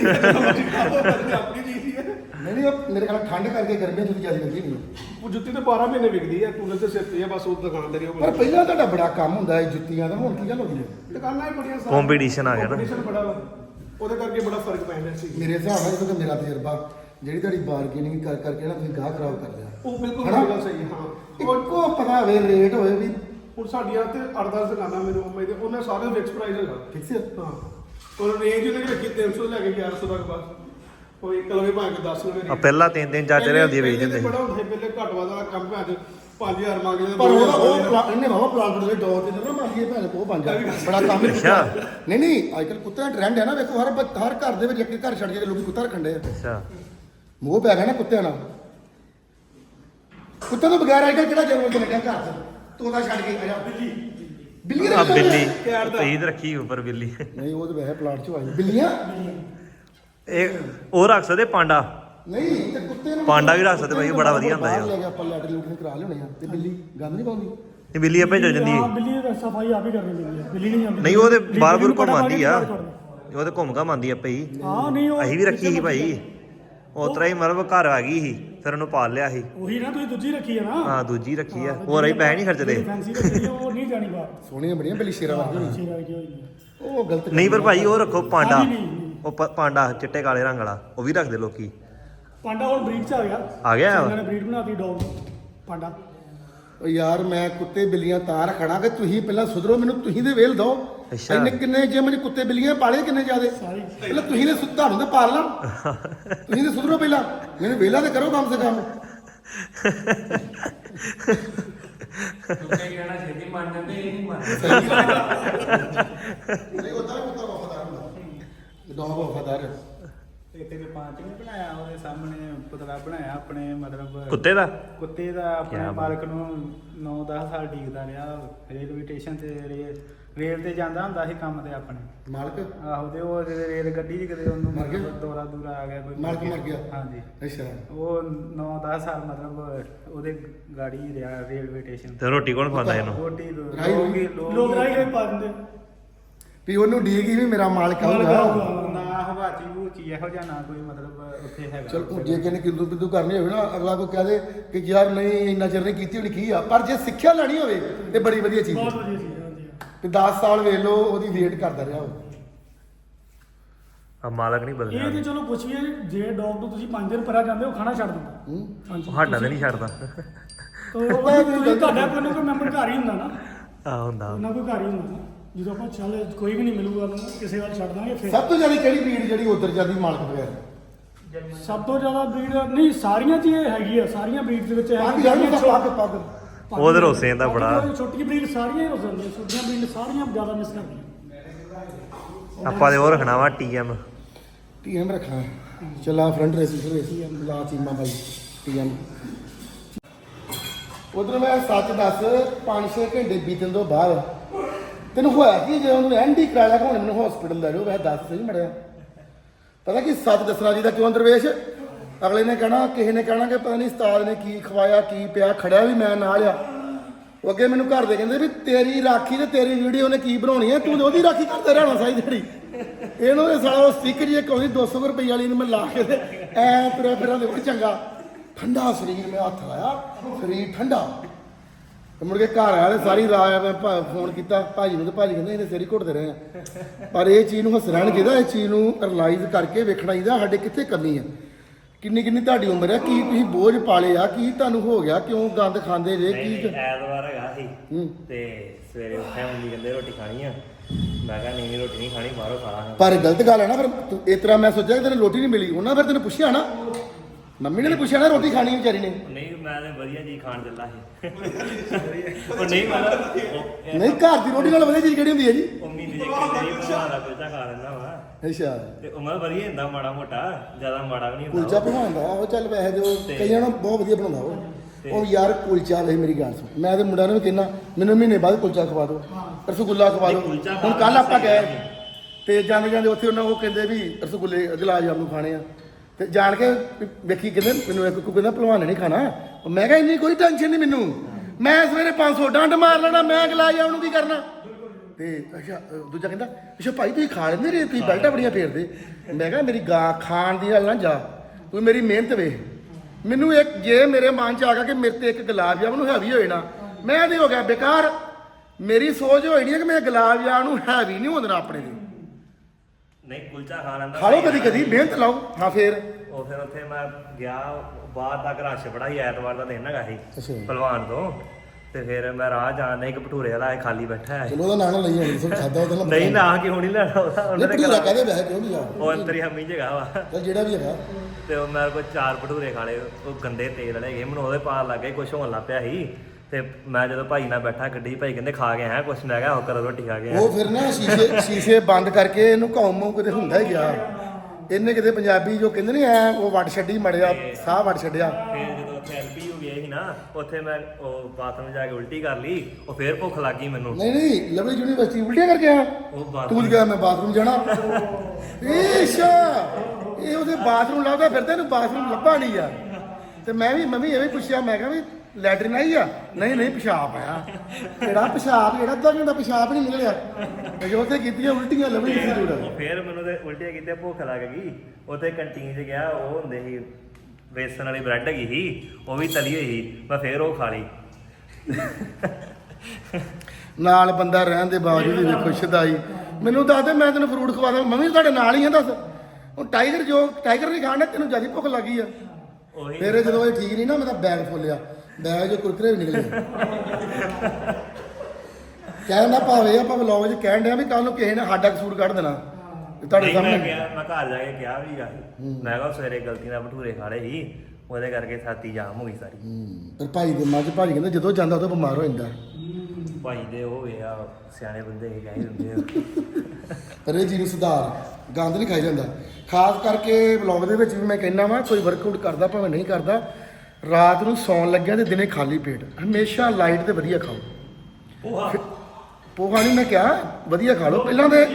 ਨਹੀਂ ਨਹੀਂ ਉਹ ਮੇਰੇ ਖਿਆਲ ਠੰਡ ਕਰਕੇ ਗਰਮੀ ਜੁੱਤੀ ਜ਼ਿਆਦਾ ਲੱਗੀ ਨਹੀਂ ਉਹ ਜੁੱਤੀ ਤੇ 12 ਮਹੀਨੇ ਵਿਕਦੀ ਹੈ ਕੂਲਰ ਤੇ ਸਿਰ ਤੇ ਆ ਬਸ ਉਹ ਦੁਕਾਨਦਾਰੀ ਉਹ ਪਰ ਪਹਿਲਾਂ ਤੁਹਾਡਾ ਬੜਾ ਕੰਮ ਹੁੰਦਾ ਹੈ ਜੁੱਤੀਆਂ ਦਾ ਹੁਣ ਕੀ ਗੱਲ ਹੋ ਗਈ ਹੈ? ਦੁਕਾਨਾਂ ਹੀ ਬੜੀਆਂ ਸਾਰੀਆਂ। Competition ਆ ਗਿਆ ਨਾ। Competition ਬੜਾ ਵਾ। ਉਹਦੇ ਕਰਕੇ ਬੜਾ ਫ਼ਰਕ ਪੈ ਜਾਂਦਾ ਸੀ। ਮੇਰੇ ਹਿਸਾਬ ਨਾਲ ਇਹ ਤਾਂ ਮੇਰਾ ਤਜਰਬਾ ਜਿਹੜੀ ਤੁਹਾਡੀ ਬਾਰਗੇਨਿੰਗ ਕਰ ਕਰਕੇ ਨਾ ਤੁਸੀਂ ਗਾਹ ਖਰਾਬ ਕਰ ਲਿਆ ਉਹ ਬਿਲਕੁਲ ਹਨਾ? ਗੱਲ ਸਹੀ ਹੈ, ਹਾਂ। ਉਹ ਇੱਕੋ ਪਤਾ ਹੋਵੇ ਰੇਟ ਹੋਵੇ ਵੀ। ਹੁਣ ਸਾਡੀਆਂ ਤੇ 8-10 ਦੁਕਾਨਾਂ ਮੇਰੇ ਅੰਮੇ ਦੇ ਉਹਨਾਂ ਸਾਰੇ ਫਿਕਸ ਪ੍ਰਾਈਸ ਹੈਗਾ। ਫਿਕਸ ਹੈ? ਹਾਂ। ਉਹ ਰੇਂਜ ਉਹਨੇ ਰੱਖੀ 300 ਤੋਂ ਲੈ ਕੇ 1100 ਤੱਕ ਬਸ। ਕੋਈ ਇੱਕ ਲਵੇ ਭਾਵੇਂ ਕਿ 10 ਲਵੇ ਆ ਪਹਿਲਾਂ ਤਿੰਨ ਤਿੰਨ ਚਾਰ ਚਾਰ ਹਜ਼ਾਰ ਦੀ ਵੇਚ ਦਿੰਦੇ। ਬੜਾ ਹੁੰਦਾ ਪਹਿਲੇ ਘੱਟ ਵਾਦਾ ਵਾਲਾ ਕੰਮ ਭਾਂ 5000 ਮੰਗਦੇ ਪਰ ਉਹਦਾ 2000 ਉਹ ਪਲਾ- ਇਹਨੇ ਬਾਬਾ ਪਲਾਟ ਦੇ ਡੋਰ ਤੇ ਨਾ ਮਾਰੀਏ ਭੈਣ ਕੋ ਬਣ ਜਾ ਬੜਾ ਕੰਮ ਹੀ ਅੱਛਾ। ਨਹੀਂ ਨਹੀਂ ਅੱਜ ਕੱਲ ਕੁੱਤੇ ਦਾ ਟ੍ਰੈਂਡ ਹੈ ਨਾ ਵੇਖੋ ਹਰ ਬ- ਹਰ ਘਰ ਦੇ ਵਿੱਚ ਇੱਕ ਘਰ ਛੱਡ ਕੇ ਲੋਕੀ ਕੁੱਤਾ ਰੱਖਣ ਦੇ ਅੱਛਾ। ਮੋਹ ਪੈ ਗਿਆ ਨਾ ਕੁੱਤਿਆਂ ਨਾਲ। ਕੁੱਤੇ ਤੋਂ ਬਗੈਰ ਅੱਜ ਕਿਹੜਾ ਜਨਮ ਤੇ ਲੱਗਿਆ ਘਰ? 'ਚ ਤੋਤਾ ਛੱਡ ਕੇ ਆ ਜਾ ਬਿੱਲੀ ਬਿੱਲੀ ਆ ਬਿੱਲੀ। ਹੈ। ਤੀਦ ਰੱਖੀ ਉੱਪਰ ਬਿੱਲੀ। ਨਹੀਂ ਉਹ ਤਾਂ ਵੈਸੇ ਪਲਾਟ 'ਚ ਆਈ ਬਿੱਲੀਆਂ? ਇਹ ਉਹ ਰੱਖ ਸਕਦੇ ਪਾਂਡਾ? ਨਹੀਂ ਤੇ ਕੁੱਤੇ ਨੂੰ ਪਾਂਡਾ ਵੀ ਰੱਖ ਸਕਦੇ ਭਾਈ, ਬੜਾ ਵਧੀਆ ਹੁੰਦਾ ਇਹ। ਲੈ ਕੇ ਆਪਾਂ ਲੈਟ ਲੂਟ ਕਰਾ ਲਿਆਉਣੇ ਆ। ਤੇ ਬਿੱਲੀ ਗੰਦ ਨਹੀਂ ਪਾਉਂਦੀ? ਇਹ ਬਿੱਲੀ ਆਪੇ ਚਲ ਜਾਂਦੀ ਹਾਂ। ਹੈ ਬਿੱਲੀ ਦੀ ਸਫ਼ਾਈ ਆਪੇ ਕਰਨੀ ਪੈਂਦੀ ਹੈ। ਬਿੱਲੀ ਨਹੀਂ ਜਾਂਦੀ। ਨਹੀਂ ਉਹਦੇ ਬਿੱਲੀ ਬਾਰ ਬੁਰ ਨੂੰ ਪਤਾ ਘੁੰਮਾਉਂਦੀ ਆ ਉਹਦੇ ਘੁੰਮ। ਘਮ ਆਉਂਦੀ ਆਪੇ ਹੀ। ਹਾਂ ਨਹੀਂ ਉਹ ਅਸੀਂ ਵੀ ਰੱਖੀ ਸੀ ਭਾਈ। ਉਸ ਤਰ੍ਹਾਂ ਹੀ ਮਤਲਬ ਘਰ ਆ ਗਈ ਸੀ ਫਿਰ ਉਹਨੂੰ ਪਾਲ ਲਿਆ ਸੀ। ਉਹੀ ਨਾ ਤੁਸੀਂ ਦੂਜੀ ਰੱਖੀ ਹੈ ਨਾ। ਹਾਂ ਦੂਜੀ ਰੱਖੀ ਆ। ਹੋਰ ਅਸੀਂ ਪੈਸੇ ਨਹੀਂ ਖਰਚਦੇ। ਫੈਂਸੀ ਰੱਖੀ ਹੈ, ਉਹ ਨਹੀਂ ਜਾਣੀ ਬਾਹਰ। ਸੋਹਣੀਆਂ ਬੜੀਆਂ ਬਿੱਲੀ ਸ਼ੇਰਾ ਵਰਗੀ ਹੋਣੀ ਸ਼ੇਰਾ ਕੀ ਹੋਈ ਉਹ ਗਲਤ ਨਹੀਂ ਪਰ ਭਾਈ ਉਹ ਰੱਖੋ ਪਾਂਡਾ। ਨਹੀਂ, ਨਹੀਂ, ਉਹ ਪ- ਪਾਂਡਾ ਚਿੱਟੇ ਕਾਲੇ ਰੰਗ ਵਾਲਾ। ਉਹ ਵੀ ਰੱਖਦੇ ਲੋਕੀ। ਪਾਂਡਾ ਹੁਣ ਬਰੀਡ ਚ ਆ ਗਿਆ। ਆ ਗਿਆ ਇਹਨਾਂ ਵਾ? ਨੇ ਬਰੀਡ ਬਣਾਤੀ ਡੌਗ। ਪਾਂਡਾ। ਓ ਯਾਰ ਮੈਂ ਕੁੱਤੇ ਬਿੱਲੀਆਂ ਤਾਂ ਰੱਖਣਾ ਕਿ ਤੁਸੀਂ ਪਹਿਲਾਂ ਸੁਧਰੋ ਮੈਨੂੰ ਤੁਸੀਂ ਦੇ ਵੇਲ ਦਿਓ। ਅੱਛਾ। ਇੰਨੇ ਕਿੰਨੇ ਜਿਮ 'ਚ ਕੁੱਤੇ ਬਿੱਲੀਆਂ ਪਾਲੇ ਕਿੰਨੇ ਜ਼ਿਆਦੇ? ਸਾਰੀ। ਪਹਿਲਾਂ ਤੁਸੀਂ ਨੇ ਸੁ- ਤੁਹਾਨੂੰ ਤਾਂ ਪਾਲ ਲਾਂ। ਤੁਸੀਂ ਤੇ ਸੁਧਰੋ ਪਹਿਲਾਂ। ਮੈਨੂੰ ਵੇਲਾ ਤੇ ਕਰੋ ਕੰਮ ਸੇ ਕੰਮ। ਲੋਕਾਂ ਕਹਿਣਾ ਛੇਤੀ ਮੰਨ ਜਾਂਦੇ ਇਹ ਨਹੀਂ ਮੰਨਦੇ ਨਹੀਂ ਉਦਾਂ ਕੁੱਤਾ ਵਫਾਦਾਰ ਹੁੰਦਾ। ਡੌਗ ਵਫਾਦਾਰ ਹੈ ਤੇ ਤੇਰੇ ਪੰਜ ਨਹੀਂ ਬਣਾਇਆ ਉਹਦੇ ਸਾਹਮਣੇ ਪੁਤਲਾ ਬਣਾਇਆ ਆਪਣੇ ਮਤਲਬ ਕੁੱਤੇ ਦਾ? ਕੁੱਤੇ ਦਾ ਆਪਣੇ। ਮਾਲਕ ਨੂੰ 9-10 ਸਾਲ ਡੀਕਦਾ ਰਿਹਾ ਰੇਲਵੇ ਸਟੇਸ਼ਨ ਤੇ ਰੇ- ਰੇਲ ਤੇ ਜਾਂਦਾ ਹੁੰਦਾ ਸੀ ਕੰਮ ਤੇ ਆਪਣੇ। ਮਾਲਕ? ਆਹੋ ਤੇ ਉਹ ਜਿਹੜੇ ਰੇਲ ਗੱਡੀ 'ਚ ਕਿਤੇ ਉਹਨੂੰ ਮਰ ਗਿਆ? ਮਤਲਬ ਦੌਰਾ ਦੂਰਾ ਆ ਗਿਆ ਕੋਈ ਮਾਲਕ ਮਰ ਗਿਆ? ਹਾਂਜੀ। ਅੱਛਾ। ਉਹ 9-10 ਸਾਲ ਮਤਲਬ ਉਹਦੇ ਗਾੜੀ ਰਿਹਾ ਰੇਲਵੇ ਸਟੇਸ਼ਨ। ਤੇ ਰੋਟੀ ਕੌਣ ਖਵਾਉਂਦਾ ਇਹਨੂੰ? ਰੋਟੀ ਰਾਈ ਲੋਕ ਹੀ ਹੀ- ਰਾਈ ਕੇ ਪਾ ਦਿੰਦੇ। ਵੀ ਉਹਨੂੰ ਡੀਕ ਹੀ ਵੀ ਮੇਰਾ ਮਾਲਕ ਮਾਲਕ ਆਊਗਾ ਆਊਗਾ। ਨਾ ਹਵਾਚੀ ਹੂਚੀ ਇਹੋ ਜਿਹਾ ਨਾ ਕੋਈ ਮਤਲਬ ਉੱਥੇ ਹੈਗਾ। ਚਲ ਜੇ ਕਿਸੇ ਨੇ ਕਿੰਦੂ ਬਿੰਦੂ ਕਰਨੀ ਹੋਵੇ ਨਾ ਅਗਲਾ ਕੋ ਕਹਦੇ ਕਿ ਯਾਰ ਨਹੀਂ ਇੰਨਾ ਚਿਰ ਨਹੀਂ ਕੀਤੀ ਹੋਣੀ ਕੀ ਆ? ਪਰ ਜੇ ਸਿੱਖਿਆ ਲੈਣੀ ਹੋਵੇ ਤੇ ਬੜੀ ਵਧੀਆ ਚੀਜ਼ ਬਹੁਤ ਹੈ ਵਧੀਆ ਚੀਜ਼ ਹੈ ਹਾਂਜੀ ਤੇ 10 ਸਾਲ ਵੇਖ ਲਓ ਉਹਦੀ ਵੇਟ ਕਰਦਾ ਰਿਹਾ ਉਹ। ਆ ਮਾਲਕ ਨਹੀਂ ਇਹ ਤੇ ਬਦਲਦਾ ਚਲੋ ਕੁਛ ਵੀ ਹੈ ਜੇ ਡੌਗ ਨੂੰ ਤੁਸੀਂ 5 ਦਿਨ ਪਰਾ ਜਾਂਦੇ ਹੋ ਖਾਣਾ ਛੱਡ ਦਿੰਦਾ ਹੂੰ। ਹਾਂਜੀ। ਸਾਡਾ ਤੇ ਨਹੀਂ ਛੱਡਦਾ। ਤਾਂ ਉਹ ਤੁਸੀਂ ਤੁਹਾਡਾ ਕੋਈ ਨਾ ਕੋਈ ਮੈਂਬਰ ਘਰ ਹੀ ਹੁੰਦਾ ਨਾ। ਆ ਹੁੰਦਾ। ਉਹਨਾਂ ਕੋਈ ਘਰ ਹੀ ਹੁੰਦਾ। ਨਾ ਜਦੋਂ ਆਪਾਂ ਚੱਲ ਕੋਈ ਵੀ ਨਹੀਂ ਮਿਲੂਗਾ ਉਹਨੂੰ ਕਿਸੇ ਵੱਲ ਛੱਡ ਦਾਂਗੇ ਫਿਰ ਸਭ ਤੋਂ ਜ਼ਿਆਦਾ ਕਿਹੜੀ ਬੀੜ ਜਿਹੜੀ ਉਧਰ ਜਾਂਦੀ ਮਾਲਕ ਬਗੈਰ? ਸਭ ਤੋਂ ਜ਼ਿਆਦਾ ਬਰੀਡ ਨਹੀਂ ਸਾਰੀਆਂ ਚ ਇਹ ਹੈਗੀ ਆ ਸਾਰੀਆਂ ਬਰੀਡ ਦੇ ਵਿੱਚ ਪੱਗ ਪੱਗ ਪੱਗ ਪੱਗ। ਉਹਦੇ ਰੋਸੇ ਦਾ ਬੜਾ। ਛੋਟੀ ਬਰੀਡ ਸਾਰੀਆਂ ਹੀ ਜਾਂਦੀਆਂ ਛੋਟੀਆਂ ਬਰੀਡ ਸਾਰੀਆਂ ਜ਼ਿਆਦਾ ਮਿਸ ਕਰਦੀਆਂ। ਆਪਾਂ ਦੇ ਉਹ ਰੱਖਣਾ ਵਾ ਟੀਐਮ ਟੀਐਮ ਰੱਖਾਂ ਚਲਾ ਫਰੰਟ ਰੇਸ ਰੇਸ ਲਾ ਚੀਮਾ ਬਾਈ ਟੀਐਮ ਉਧਰ ਮੈਂ ਸੱਚ ਦੱਸ 5-6 ਘੰਟੇ ਬੀਤਣ ਤੋਂ ਬਾਅਦ ਤੈਨੂੰ ਹੋਇਆ ਕੀ ਜਦੋਂ ਉਹਨੂੰ ਐਂਡੀ ਕਰਾ ਲਿਆ ਕਿ ਹੁਣ ਮੈਨੂੰ ਹਸਪੀਟਲ ਲੈ ਜਾਓ? ਵੈਸੇ ਦੱਸ ਸਹੀ ਮੜਿਆ। ਪਤਾ ਕੀ ਸੱਚ ਦੱਸਣਾ ਜੀ ਦਾ ਕਿਉਂ ਦਰਵੇਸ਼ ਅਗਲੇ ਨੇ ਕਹਿਣਾ, ਕਿਸੇ ਨੇ ਕਹਿਣਾ ਕਿ ਪਤਾ ਨਹੀਂ ਉਸਤਾਦ ਨੇ ਕੀ ਖਵਾਇਆ, ਕੀ ਪਿਆ, ਖੜਿਆ ਵੀ ਮੈਂ ਨਾਲ ਆ। ਉਹ ਅੱਗੇ ਮੈਨੂੰ ਘਰ ਦੇ ਕਹਿੰਦੇ ਵੀ ਤੇਰੀ ਰਾਖੀ ਤੇ ਤੇਰੀ ਵੀਡੀਓ ਨੇ ਕੀ ਬਣਾਉਣੀ ਹੈ? ਤੂੰ ਤਾਂ ਉਹਦੀ ਰਾਖੀ ਕਰਦੇ ਰਹਿਣਾ ਸਾਈ ਜਿਹੜੀ ਇਹਨੂੰ ਇਹ ਸਾਲਾ ਉਹ ਸਟਿੱਕ ਜੀ ਇੱਕ ਆਉਂਦੀ 200 ਰੁਪਏ ਵਾਲੀ ਨੂੰ ਮੈਂ ਲਾ ਕੇ ਤੇ ਐ ਤੁਰਿਆ ਫਿਰਾਂ ਦੇ ਉਹ ਚੰਗਾ। ਠੰਡਾ ਸਰੀਰ ਮੈਂ ਹੱਥ ਲਾਇਆ, ਸਰੀਰ ਠੰਡਾ। ਤੇ ਮੁੜ ਕੇ ਘਰ ਆਇਆ ਤੇ ਸਾਰੀ ਰਾਤ ਮੈਂ ਫੋਨ ਕੀਤਾ, ਭਾਜੀ ਨੂੰ ਤੇ ਭਾਜੀ ਕਹਿੰਦੇ ਇਹਨੇ ਸਿਰ ਹੀ ਘੁੱਟਦੇ ਰਹੇ ਆ। ਪਰ ਇਹ ਚੀਜ਼ ਨੂੰ ਹੱਸਣਾ ਨਹੀਂ ਚਾਹੀਦਾ ਇਹ ਚੀਜ਼ ਨੂੰ ਰਿਅਲਾਈਜ਼ ਕਰਕੇ ਵੇਖਣਾ ਚਾਹੀਦਾ, ਸਾਡੇ ਕਿੱਥੇ ਕਮੀ ਹੈ ਕਿੰਨੀ ਕਿੰਨੀ ਤੁਹਾਡੀ ਉਮਰ ਹੈ ਕੀ ਤੁਸੀਂ ਬੋਝ ਪਾਲੇ ਆ? ਕੀ ਤੁਹਾਨੂੰ ਹੋ ਗਿਆ? ਕਿਉਂ ਗੰਦ ਖਾਂਦੇ ਜੇ? ਕੀ ਐਤਵਾਰ ਹੈਗਾ ਸੀ ਹੂੰ। ਤੇ ਸਵੇਰੇ ਉੱਠਿਆ ਮੰਮੀ ਕਹਿੰਦੇ ਰੋਟੀ ਖਾਣੀ ਆ। ਮੈਂ ਕਿਹਾ ਨਹੀਂ ਰੋਟੀ ਨਹੀਂ ਖਾਣੀ ਬਾਹਰੋਂ ਖਾ ਲਾਂਗੇ। ਪਰ ਗਲਤ ਗੱਲ ਹੈ ਨਾ ਫਿਰ। ਤੂੰ ਇਸ ਤਰ੍ਹਾਂ ਮੈਂ ਸੋਚਿਆ ਕਿ ਤੈਨੂੰ ਰੋਟੀ ਨਹੀਂ ਮਿਲੀ। ਉਹਨਾਂ ਫਿਰ ਤੈਨੂੰ ਪੁੱਛਿਆ ਨਾ। ਮੰਮੀ ਨੇ ਤਾਂ ਪੁੱਛਿਆ ਨਾ ਰੋਟੀ ਖਾਣੀ ਵਿਚਾਰੀ ਨੇ। ਨਹੀਂ ਮੈਂ ਤੇ ਵਧੀਆ ਜੀ ਖਾਣ ਚੱਲਾ ਸੀ। [laughs] ਉਹ ਨਹੀਂ ਮਤਲਬ ਉਹ- ਨਹੀਂ ਘਰ ਦੀ ਰੋਟੀ ਨਾਲ ਵਧੀਆ ਚੀਜ਼ ਕਿਹੜੀ ਹੁੰਦੀ ਹੈ ਜੀ? ਉਹ ਮਹੀਨੇ ਕਿਤੇ ਨਹੀਂ ਬਣਾਉਂਦਾ ਕੁਲਚਾ ਖਾ ਲੈਂਦਾ ਵਾ। ਅੱਛਾ। ਤੇ ਮਤਲਬ ਵਧੀਆ ਹੁੰਦਾ ਮਾੜਾ ਮੋਟਾ ਜ਼ਿਆਦਾ ਮਾੜਾ ਵੀ ਨਹੀਂ ਹੁੰਦਾ ਕੁਲਚਾ ਬਣਾਉਂਦਾ ਉਹ ਚੱਲ ਵੈਸੇ ਜੋ ਕਈਆਂ ਨੂੰ ਬਹੁਤ ਵਧੀਆ ਬਣਾਉਂਦਾ ਉਹ। ਉਹ ਯਾਰ ਕੁਲਚਾ ਵੇ ਮੇਰੀ ਗੱਲ ਸੁਣ। ਮੈਂ ਤੇ ਮੁੰਡਿਆਂ ਨੂੰ ਕਹਿੰਦਾ ਮੈਨੂੰ ਮਹੀਨੇ ਬਾਅਦ ਕੁਲਚਾ ਖਵਾ ਦਿਓ ਰਸਗੁੱਲਾ ਖਵਾ ਦਿਓ। ਹੁਣ ਕੱਲ ਦਿਓ, ਆਪਾਂ ਗਏ ਤੇ ਜਾਂਦੇ ਜਾਂਦੇ ਉੱਥੇ ਉਹਨਾਂ ਉਹ ਕਹਿੰਦੇ ਵੀ ਰਸਗੁੱਲੇ ਗੁਲਾਬ ਜਾਮੂ ਖਾਣੇ ਆ। ਤੇ ਜਾਣ ਕੇ ਵੇਖੀ ਕਹਿੰਦੇ ਮੈਨੂੰ ਇੱਕ ਕੋ ਕਹਿੰਦਾ ਭਲਵਾਨ ਨਹੀਂ ਖਾਣਾ। ਮੈਂ ਕਿਹਾ ਇੰਨੀ ਕੋਈ ਟੈਨਸ਼ਨ ਨਹੀਂ ਮੈਨੂੰ। ਮੈਂ ਸਵੇਰੇ 500 ਡੰਡ ਮਾਰ ਲੈਣਾ ਮੈਂ ਗੁਲਾਬ ਜਾਮੂ ਨੂੰ ਕੀ ਕਰਨਾ? ਤੇ ਅੱਛਾ ਦੂਜਾ ਕਹਿੰਦਾ ਅੱਛਾ ਭਾਈ ਤੁਸੀਂ ਖਾ ਲੈਂਦੇ ਰੇ ਤੁਸੀਂ ਬੈਲਟਾਂ ਬੜੀਆਂ ਫੇਰਦੇ। ਮੈਂ ਕਿਹਾ ਮੇਰੀ ਗਾ ਖਾਣ ਦੀ ਗੱਲ ਨਾ ਜਾ ਤੂੰ ਮੇਰੀ ਮਿਹਨਤ ਵੇਖ। ਮੈਨੂੰ ਇੱਕ ਜੇ ਮੇਰੇ ਮਨ ਚ ਆ ਗਿਆ ਕਿ ਮੇਰੇ ਤੇ ਇੱਕ ਗੁਲਾਬ ਜਾਮਨ ਨੂੰ ਹੈਵੀ ਹੋਏ ਨਾ ਮੈਂ ਤੇ ਹੋ ਗਿਆ ਬੇਕਾਰ। ਮੇਰੀ ਸੋਚ ਹੋਈ ਨਹੀਂ ਹੈ ਕਿ ਮੈਂ ਗੁਲਾਬ ਜਾਮਨ ਨੂੰ ਹੈਵੀ ਨਹੀਂ ਹੋਣਾ ਆਪਣੇ ਤੇ ਨਹੀਂ ਕੁਲਚਾ ਖਾ ਲੈਂਦਾ ਖਾ ਲਓ ਕਦੀ ਕਦੀ ਮਿਹਨਤ ਲਾਓ। ਹਾਂ ਫੇਰ। ਉਹ ਫਿਰ ਉੱਥੇ ਮੈਂ ਗਿਆ ਬਾਅਦ ਤੱਕ ਰਸ਼ ਬੜਾ ਸੀ ਐਤਵਾਰ ਦਾ ਦਿਨ ਹੈਗਾ ਸੀ ਅੱਛਾ। ਪਹਿਲਵਾਨ ਤੋਂ। ਤੇ ਫਿਰ ਮੈਂ ਰਾਹ ਜਾਣ ਇੱਕ ਭਟੂਰੇ ਵਾਲਾ ਇਹ ਖਾਲੀ ਬੈਠਾ ਹੈ। ਚਲੋ ਉਹਦਾ ਨਾਂ ਨਾ ਲਈ ਹੋਣੀ ਸਭ ਖਾਦਾ ਉਹਦਾ ਨਹੀਂ ਨਾ ਕਿਉਂ ਨਹੀਂ ਲੈਣਾ ਉਹਦਾ? ਉਹਨਾਂ ਭਟੂਰਾ ਕਹਦੇ ਵੈਸੇ ਕਿਉਂ ਨਹੀਂ ਜਾ ਉਹ ਅੰਤਰੀ ਹਮੀ ਜਗ੍ਹਾ ਵਾ। ਚੱਲ ਜਿਹੜਾ ਵੀ ਹੈਗਾ। ਤੇ ਉਹ ਮੇਰੇ ਕੋਲ ਚਾਰ ਭਟੂਰੇ ਖਾ ਲਏ ਉਹ ਗੰਦੇ ਤੇਲ ਵਾਲੇ ਹੈਗੇ ਮੈਨੂੰ ਉਹਦੇ ਪਾਰ ਲੱਗ ਗਏ ਕੁਝ ਹੋਣ ਲੱਗ ਪਿਆ ਸੀ। ਤੇ ਮੈਂ ਜਦੋਂ ਭਾਈ ਨਾਲ ਬੈਠਾ ਗੱਡੀ ਭਾਈ ਕਹਿੰਦੇ ਖਾ ਕੇ ਹੈ ਕੁਛ ਮੈਂ ਕਿਹਾ ਉਹ ਕਰੋ ਰੋਟੀ ਖਾ ਆਇਆ। ਉਹ ਫਿਰ ਨਾ ਸ਼ੀਸ਼ੇ ਸ਼ੀਸ਼ੇ ਬੰਦ ਕਰਕੇ ਇਹਨੂੰ ਘਾਉ ਕਿਤੇ ਹੁੰਦਾ ਹੀ ਗਿਆ ਇਹਨੇ ਕਿਤੇ ਪੰਜਾਬੀ ਜੋ ਕਹਿੰਦੇ ਨਹੀਂ ਐ ਉਹ ਵੱਟ ਛੱਡੀ ਮੜਿਆ ਸਾਹ ਵੱਟ ਛੱਡਿਆ। ਫਿਰ ਜਦੋਂ ਗਏ ਸੀ ਨਾ ਉੱਥੇ ਮੈਂ ਉਹ ਬਾਥਰੂਮ ਜਾ ਕੇ ਉਲਟੀ ਕਰ ਲਈ ਉਹ ਫੇਰ ਭੁੱਖ ਲੱਗ ਗਈ ਮੈਨੂੰ। ਨਹੀਂ ਨਹੀਂ ਲਵਲੀ ਯੂਨੀਵਰਸਿਟੀ ਉਲਟੀਆਂ ਕਰਕੇ ਆਇਆ। ਉਹ ਤੂੰ ਬਾਥਰੂਮ ਗਿਆ ਮੈਂ ਬਾਥਰੂਮ ਜਾਣਾ। [laughs] ਈਸ਼ਾ ਇਹ ਉਹਦੇ ਬਾਥਰੂਮ ਲੱਭਦਾ ਫਿਰਦਾ ਇਹਨੂੰ ਬਾਥਰੂਮ ਲੱਭਾ ਨਹੀਂ ਆ। ਤੇ ਮੈਂ ਵੀ ਮੈਂ ਵੀ ਇਹ ਵੀ ਪੁੱਛਿਆ ਮੈਂ ਕਿਹਾ ਵੀ ਲੈਟਰਿਨ ਆਈ ਆ? ਨਹੀਂ ਨਹੀਂ ਪਿਸ਼ਾਬ ਆਇਆ। ਕਿਹੜਾ ਪਿਸ਼ਾਬ ਜਿਹੜਾ ਅੱਧਾ ਘੰਟਾ ਪਿਸ਼ਾਬ ਨਹੀਂ ਨਿਕਲਿਆ। ਤੇ ਜੋ ਉੱਥੇ ਕੀਤੀਆਂ ਉਲਟੀਆਂ ਲਵਲੀ ਇੰਸਟੀਚਿਊਟ ਉਹ ਫੇਰ ਮੈਨੂੰ ਤੇ ਉਲਟੀਆਂ ਕੀਤੇ ਭੁੱਖ ਲੱਗ ਗਈ। ਉੱਥੇ ਕੰਟੀਨ 'ਚ ਗਿਆ ਉਹ ਹੁੰਦੇ ਸੀ ਵੇਸਣ ਵਾਲੀ ਬ੍ਰੈਡ ਹੈਗੀ ਸੀ ਉਹ ਵੀ ਤਲੀ ਹੋਈ ਸੀ ਮੈਂ ਫੇਰ ਉਹ ਖਾ ਲਈ। ਨਾਲ ਬੰਦਾ ਰਹਿਣ ਦੇ ਬਾਵਜੂਦ ਵੀ ਵੇਖੋ ਸ਼ਦਾਈ। ਮੈਨੂੰ ਦੱਸ ਦੇ ਮੈਂ ਤੈਨੂੰ ਫਰੂਟ ਖਵਾ ਦਾਂ। ਮੈਂ ਵੀ ਤੁਹਾਡੇ ਨਾਲ ਹੀ ਆ ਦੱਸ। ਹੁਣ ਟਾਈਗਰ ਜੋ ਟਾਈਗਰ ਨਹੀਂ ਖਾਣਾ ਤੈਨੂੰ ਜ਼ਿਆਦਾ ਭੁੱਖ ਲੱਗੀ ਆ। ਉਹੀ। ਫਿਰ ਜਦੋਂ ਇਹ ਠੀਕ ਨਹੀਂ ਨਾ ਮੈਂ ਤਾਂ ਬੈਗ ਫੋਲਿਆ। ਬੈਗ 'ਚ ਕੁਰਕਰੇ ਵੀ ਨਿਕਲੇ ਕਹਿਣ ਦਾ ਭਾਵੇਂ ਆਪਾਂ ਵਲੌਗ 'ਚ ਕਹਿਣ ਡਿਆ ਵੀ ਕੱਲ ਨੂੰ ਕਿਸੇ ਨੇ ਸਾਡਾ ਕਸੂਰ ਕੱਢ ਦੇਣਾ। ਤੁਹਾਡੇ ਨਹੀਂ, ਮੈਂ ਸਾਹਮਣੇ? ਕਿਹਾ ਮੈਂ ਘਰ ਜਾ ਕੇ ਕਿਹਾ ਵੀ ਆ ਮੈਂ ਕਿਹਾ ਸਵੇਰੇ ਗਲਤੀ ਨਾਲ ਭਟੂਰੇ ਖਾ ਲਏ ਸੀ ਉਹਦੇ ਕਰਕੇ ਛਾਤੀ ਜਾਮ ਹੋ ਗਈ ਸਾਰੀ। ਪਰ ਭਾਈ ਦੇ ਮੱਝ ਭਾਜੀ ਕਹਿੰਦੇ ਜਦੋਂ ਜਾਂਦਾ ਉਦੋਂ ਬਿਮਾਰ ਹੋ ਜਾਂਦਾ। ਭਾਈ ਦੇ ਹੋ ਗਏ ਆ ਸਿਆਣੇ ਬੰਦੇ ਇਹ ਕਹਿ ਹੀ ਦਿੰਦੇ ਆ। [laughs] ਪਰ ਇਹ ਨੂੰ ਸੁਧਾਰ ਗੰਦ ਨਹੀਂ ਖਾਈ ਜਾਂਦਾ। ਖਾਸ ਕਰਕੇ ਵਲੌਗ ਦੇ ਵਿੱਚ ਵੀ ਮੈਂ ਕਹਿੰਦਾ ਵਾਂ ਕੋਈ ਵਰਕਆਊਟ ਕਰਦਾ ਭਾਵੇਂ ਨਹੀਂ ਕਰਦਾ ਰਾਤ ਨੂੰ ਸੌਣ ਲੱਗਿਆ ਤੇ ਦਿਨੇ ਖਾਲੀ ਪੇਟ। ਹਮੇਸ਼ਾ ਲਾਈਟ ਤੇ ਵਧੀਆ ਖਾਓ। ਪੋਹਾ ਨਹੀਂ ਮੈਂ ਕਿਹਾ, ਵਧੀਆ ਖਾ ਲਓ। ਪਹਿਲਾਂ ਦੇ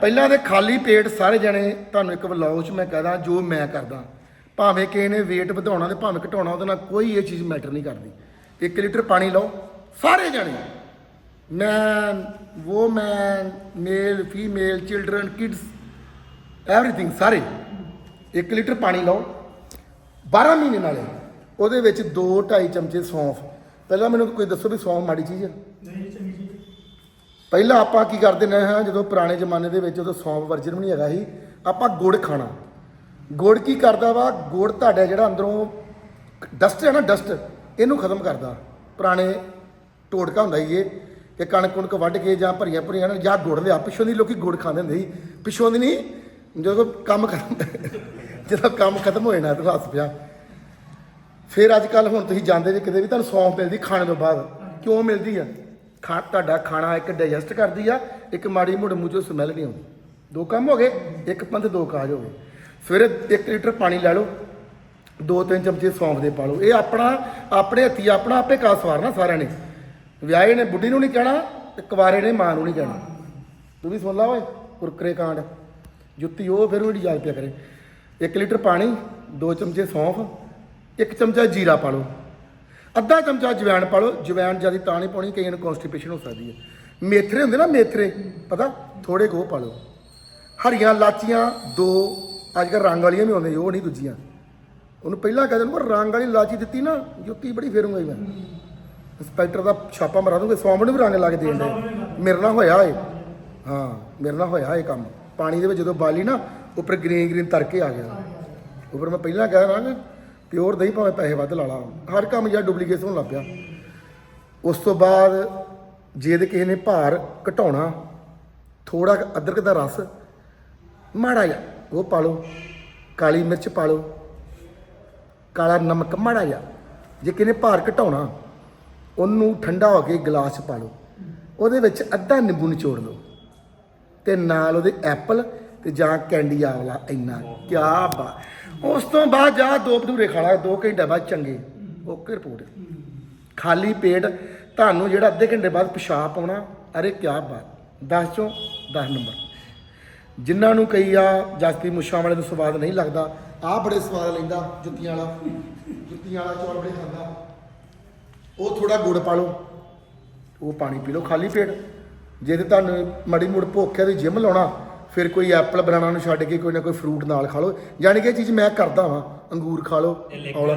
ਪਹਿਲਾਂ ਦੇ ਖਾਲੀ ਪੇਟ ਸਾਰੇ ਜਣੇ ਤੁਹਾਨੂੰ ਇੱਕ ਵਲੌਗ 'ਚ ਮੈਂ ਕਹਦਾ ਜੋ ਮੈਂ ਕਰਦਾ। ਭਾਵੇਂ ਕਿਸੇ ਨੇ weight ਵਧਾਉਣਾ ਤੇ ਭਾਵੇਂ ਘਟਾਉਣਾ, ਉਹਦੇ ਨਾਲ ਕੋਈ ਇਹ ਚੀਜ਼ ਮੈਟਰ ਨਹੀਂ ਕਰਦੀ। 1 ਲੀਟਰ ਪਾਣੀ ਲਓ, ਸਾਰੇ ਜਣੇ। Man woman male female children kids everything ਸਾਰੇ। 1 ਲੀਟਰ ਪਾਣੀ ਲਓ 12 ਮਹੀਨੇ ਨਾਲੇ। ਉਹਦੇ ਵਿੱਚ 2 2.5 ਚਮਚੇ ਸੌਂਫ। ਪਹਿਲਾਂ ਮੈਨੂੰ ਕੋਈ ਦੱਸੋ ਵੀ ਸੌਂਫ ਮਾੜੀ ਚੀਜ਼ ਹੈ ਪਹਿਲਾਂ ਆਪਾਂ ਕੀ ਕਰਦੇ ਨੇ ਹਾਂ, ਜਦੋਂ ਪੁਰਾਣੇ ਜ਼ਮਾਨੇ ਦੇ ਵਿੱਚ ਉਦੋਂ ਸੌਂਫ ਵਰਜਨ ਵੀ ਨਹੀਂ ਹੈਗਾ ਸੀ, ਆਪਾਂ ਗੁੜ ਖਾਣਾ। ਗੁੜ ਕੀ ਕਰਦਾ ਵਾ? ਗੁੜ ਤੁਹਾਡਾ ਜਿਹੜਾ ਅੰਦਰੋਂ ਡਸਟ ਹੈ ਨਾ, ਡਸਟ, ਇਹਨੂੰ ਖਤਮ ਕਰਦਾ। ਪੁਰਾਣੇ ਟੋਟਕਾ ਹੁੰਦਾ ਸੀ ਇਹ, ਕਿ ਕਣਕ ਕੁਣਕ ਵੱਢ ਕੇ ਜਾਂ ਭਰੀਆਂ ਭਰੀਆਂ ਨਾਲ, ਜਾਂ ਗੁੜ ਲਿਆ ਪਿੱਛੋਂ ਦੀ ਲੋਕੀ ਗੁੜ ਖਾਂਦੇ ਹੁੰਦੇ ਸੀ। ਪਿੱਛੋਂ ਦੀ ਨਹੀਂ, ਜਦੋਂ ਕੰਮ ਖਤਮ [laughs] ਜਦੋਂ ਕੰਮ ਖਤਮ ਹੋ ਜਾਣਾ ਤਾਂ ਹੱਸ ਪਿਆ। ਫਿਰ ਅੱਜ ਕੱਲ ਹੁਣ ਤੁਸੀਂ ਜਾਂਦੇ ਜੇ ਕਿਤੇ ਵੀ ਤੁਹਾਨੂੰ ਸੌਂਫ ਮਿਲਦੀ ਖਾਣੇ ਤੋਂ ਬਾਅਦ, ਕਿਉਂ ਮਿਲਦੀ ਆ? ਖਾ ਤੁਹਾਡਾ ਖਾਣਾ ਇੱਕ ਡਾਈਜੈਸਟ ਕਰਦੀ ਆ, ਇੱਕ ਮਾੜੀ ਮੋੜ ਮੂੰਹ ਚੋਂ ਸਮੈਲ ਨਹੀਂ ਆਉਂਦੀ। ਦੋ ਕੰਮ ਹੋ ਗਏ, ਇੱਕ ਪੰਥ ਦੋ ਕਾਜ ਹੋ ਗਏ। ਸਵੇਰੇ 1 ਲੀਟਰ ਪਾਣੀ ਲੈ ਲਓ, ਦੋ ਤਿੰਨ ਚਮਚੇ ਸੌਂਫ ਦੇ ਪਾ ਲਓ। ਇਹ ਆਪਣਾ, ਆਪਣੇ ਹੱਥੀ ਆਪਣਾ ਆਪੇ ਕਾ ਸਵਾਰਨਾ ਸਾਰਿਆਂ ਨੇ। ਵਿਆਹੇ ਨੇ ਬੁੱਢੀ ਨੂੰ ਨਹੀਂ ਕਹਿਣਾ, ਤੇ ਕੁਵਾਰੇ ਨੇ ਮਾਂ ਨੂੰ ਨਹੀਂ ਕਹਿਣਾ। ਤੂੰ ਵੀ ਸੁਣ ਲਾ ਓਏ, ਕੁਰਕਰੇ ਕਾਂਡ। ਜੁੱਤੀ ਉਹ ਫਿਰ ਉਹ ਯਾਦ ਪਿਆ ਕਰੇ। 1 ਲੀਟਰ ਪਾਣੀ, ਦੋ ਚਮਚੇ ਸੌਂਫ, ਇੱਕ ਚਮਚਾ ਜੀਰਾ ਪਾ ਲਓ। ਅੱਧਾ ਚਮਚਾ ਜਵੈਣ ਪਾ ਲਓ। ਜਵੈਣ ਜ਼ਿਆਦਾ ਤਾਂ ਨਹੀਂ ਪਾਉਣੀ, ਕਈਆਂ ਨੂੰ ਕਨਸਟੀਪੇਸ਼ਨ ਹੋ ਸਕਦੀ ਹੈ। ਮੇਥਰੇ ਹੁੰਦੇ ਨਾ ਮੇਥਰੇ ਪਤਾ? ਥੋੜੇ ਕੋ ਪਾ ਲਓ। ਹਰੀਆਂ ਲਾਚੀਆਂ, ਦੋ ਅੱਜ ਕੱਲ੍ਹ ਰੰਗ ਵਾਲੀਆਂ ਵੀ ਆਉਂਦੀਆਂ ਉਹ ਨਹੀਂ ਦੂਜੀਆਂ। ਉਹਨੂੰ ਪਹਿਲਾਂ ਕਹਿ ਦਿੰਦੇ ਰੰਗ ਵਾਲੀ ਲਾਚੀ ਦਿੱਤੀ ਨਾ, ਜੁੱਤੀ ਬੜੀ ਫੇਰੂੰਗਾ ਮੈਂ। ਇੰਸਪੈਕਟਰ ਦਾ ਛਾਪਾ ਮਰਾ ਦੂੰਗੇ, ਸੌਂਫ ਵੀ ਰੰਗ ਲਾ ਕੇ ਦੇਣ ਦੇ। ਮੇਰੇ ਨਾਲ ਹੋਇਆ ਏ ਹਾਂ, ਮੇਰੇ ਨਾਲ ਹੋਇਆ ਇਹ ਕੰਮ। ਪਾਣੀ ਦੇ ਵਿੱਚ ਜਦੋਂ ਬਾਲੀ ਨਾ, ਉੱਪਰ ਗ੍ਰੀਨ ਗ੍ਰੀਨ ਤਰ ਕੇ ਆ ਗਿਆ। ਉੱਪਰ ਮੈਂ ਪਹਿਲਾਂ ਕਹਿ ਰਹਾ ਕਿ ਪਿਓਰ ਦਹੀਂ ਭਾਵੇਂ ਪੈਸੇ ਵੱਧ ਲਾ ਲਾ, ਹਰ ਕੰਮ ਜਾਂ ਡੁਪਲੀਕੇਟ ਹੋਣ ਲੱਗ ਪਿਆ। ਉਸ ਤੋਂ ਬਾਅਦ ਜੇ ਤੇ ਕਿਸੇ ਨੇ ਭਾਰ ਘਟਾਉਣਾ ਥੋੜਾ ਅਦਰਕ ਦਾ ਰਸ, ਮਾੜਾ ਜਿਹਾ ਉਹ ਪਾ ਲਓ, ਕਾਲੀ ਮਿਰਚ ਪਾ ਲਓ, ਕਾਲਾ ਨਮਕ ਮਾੜਾ ਜਿਹਾ, ਜੇ ਕਿਸੇ ਨੇ ਭਾਰ ਘਟਾਉਣਾ, ਉਹਨੂੰ ਠੰਡਾ ਹੋ ਕੇ ਗਲਾਸ ਪਾ ਲਓ। ਉਹਦੇ ਵਿੱਚ ਅੱਧਾ ਨਿੰਬੂ ਨਿਚੋੜ ਲਓ ਤੇ ਨਾਲ ਉਹਦੇ ਐਪਲ ਤੇ ਜਾਂ ਕੈਂਡੀ ਆਵਲਾ ਇੰਨਾ ਕੀ ਬਾ ਉਸ ਤੋਂ ਬਾਅਦ ਜਾ ਦੋ ਭਟੂਰੇ ਖਾਣਾ ਲਾ ਦੋ ਘੰਟੇ ਬਾਅਦ ਚੰਗੇ। Okay report. ਖਾਲੀ ਪੇਟ ਤੁਹਾਨੂੰ ਜਿਹੜਾ ਅੱਧੇ ਘੰਟੇ ਬਾਅਦ ਪਿਸ਼ਾਬ ਆਉਣਾ, ਅਰੇ ਕੀ ਬਾਤ। 10 ਚੋਂ 10 ਨੰਬਰ। ਜਿਨ੍ਹਾਂ ਨੂੰ ਕਈ ਆ ਜਸਤੀ ਮੁੱਛਾਂ ਵਾਲੇ ਨੂੰ ਸਵਾਦ ਨਹੀਂ ਲੱਗਦਾ, ਆਹ ਬੜੇ ਸਵਾਦ ਲੈਂਦਾ, ਜੁੱਤੀਆਂ ਵਾਲਾ। ਜੁੱਤੀਆਂ ਵਾਲਾ ਚੌਲ ਬੜੇ ਖਾਂਦਾ। ਉਹ ਥੋੜਾ ਗੁੜ ਪਾ ਲਓ। ਉਹ ਪਾਣੀ ਪੀ ਲਓ ਖਾਲੀ ਪੇਟ। ਜੇ ਤੇ ਤੁਹਾਨੂੰ ਮੜੀ ਮੁੜ ਭੁੱਖ ਹੈ ਤੇ ਜਿਮ ਲਾਉਣਾ। ਫਿਰ ਕੋਈ ਐਪਲ ਬਨਾਨਾ ਨੂੰ ਛੱਡ ਕੇ ਕੋਈ ਨਾ ਕੋਈ ਫਰੂਟ ਨਾਲ ਖਾ ਲਓ। ਯਾਨੀ ਕਿ ਇਹ ਚੀਜ਼ ਮੈਂ ਕਰਦਾ ਵਾਂ ਅੰਗੂਰ ਖਾ ਲਓ ਔਲਾ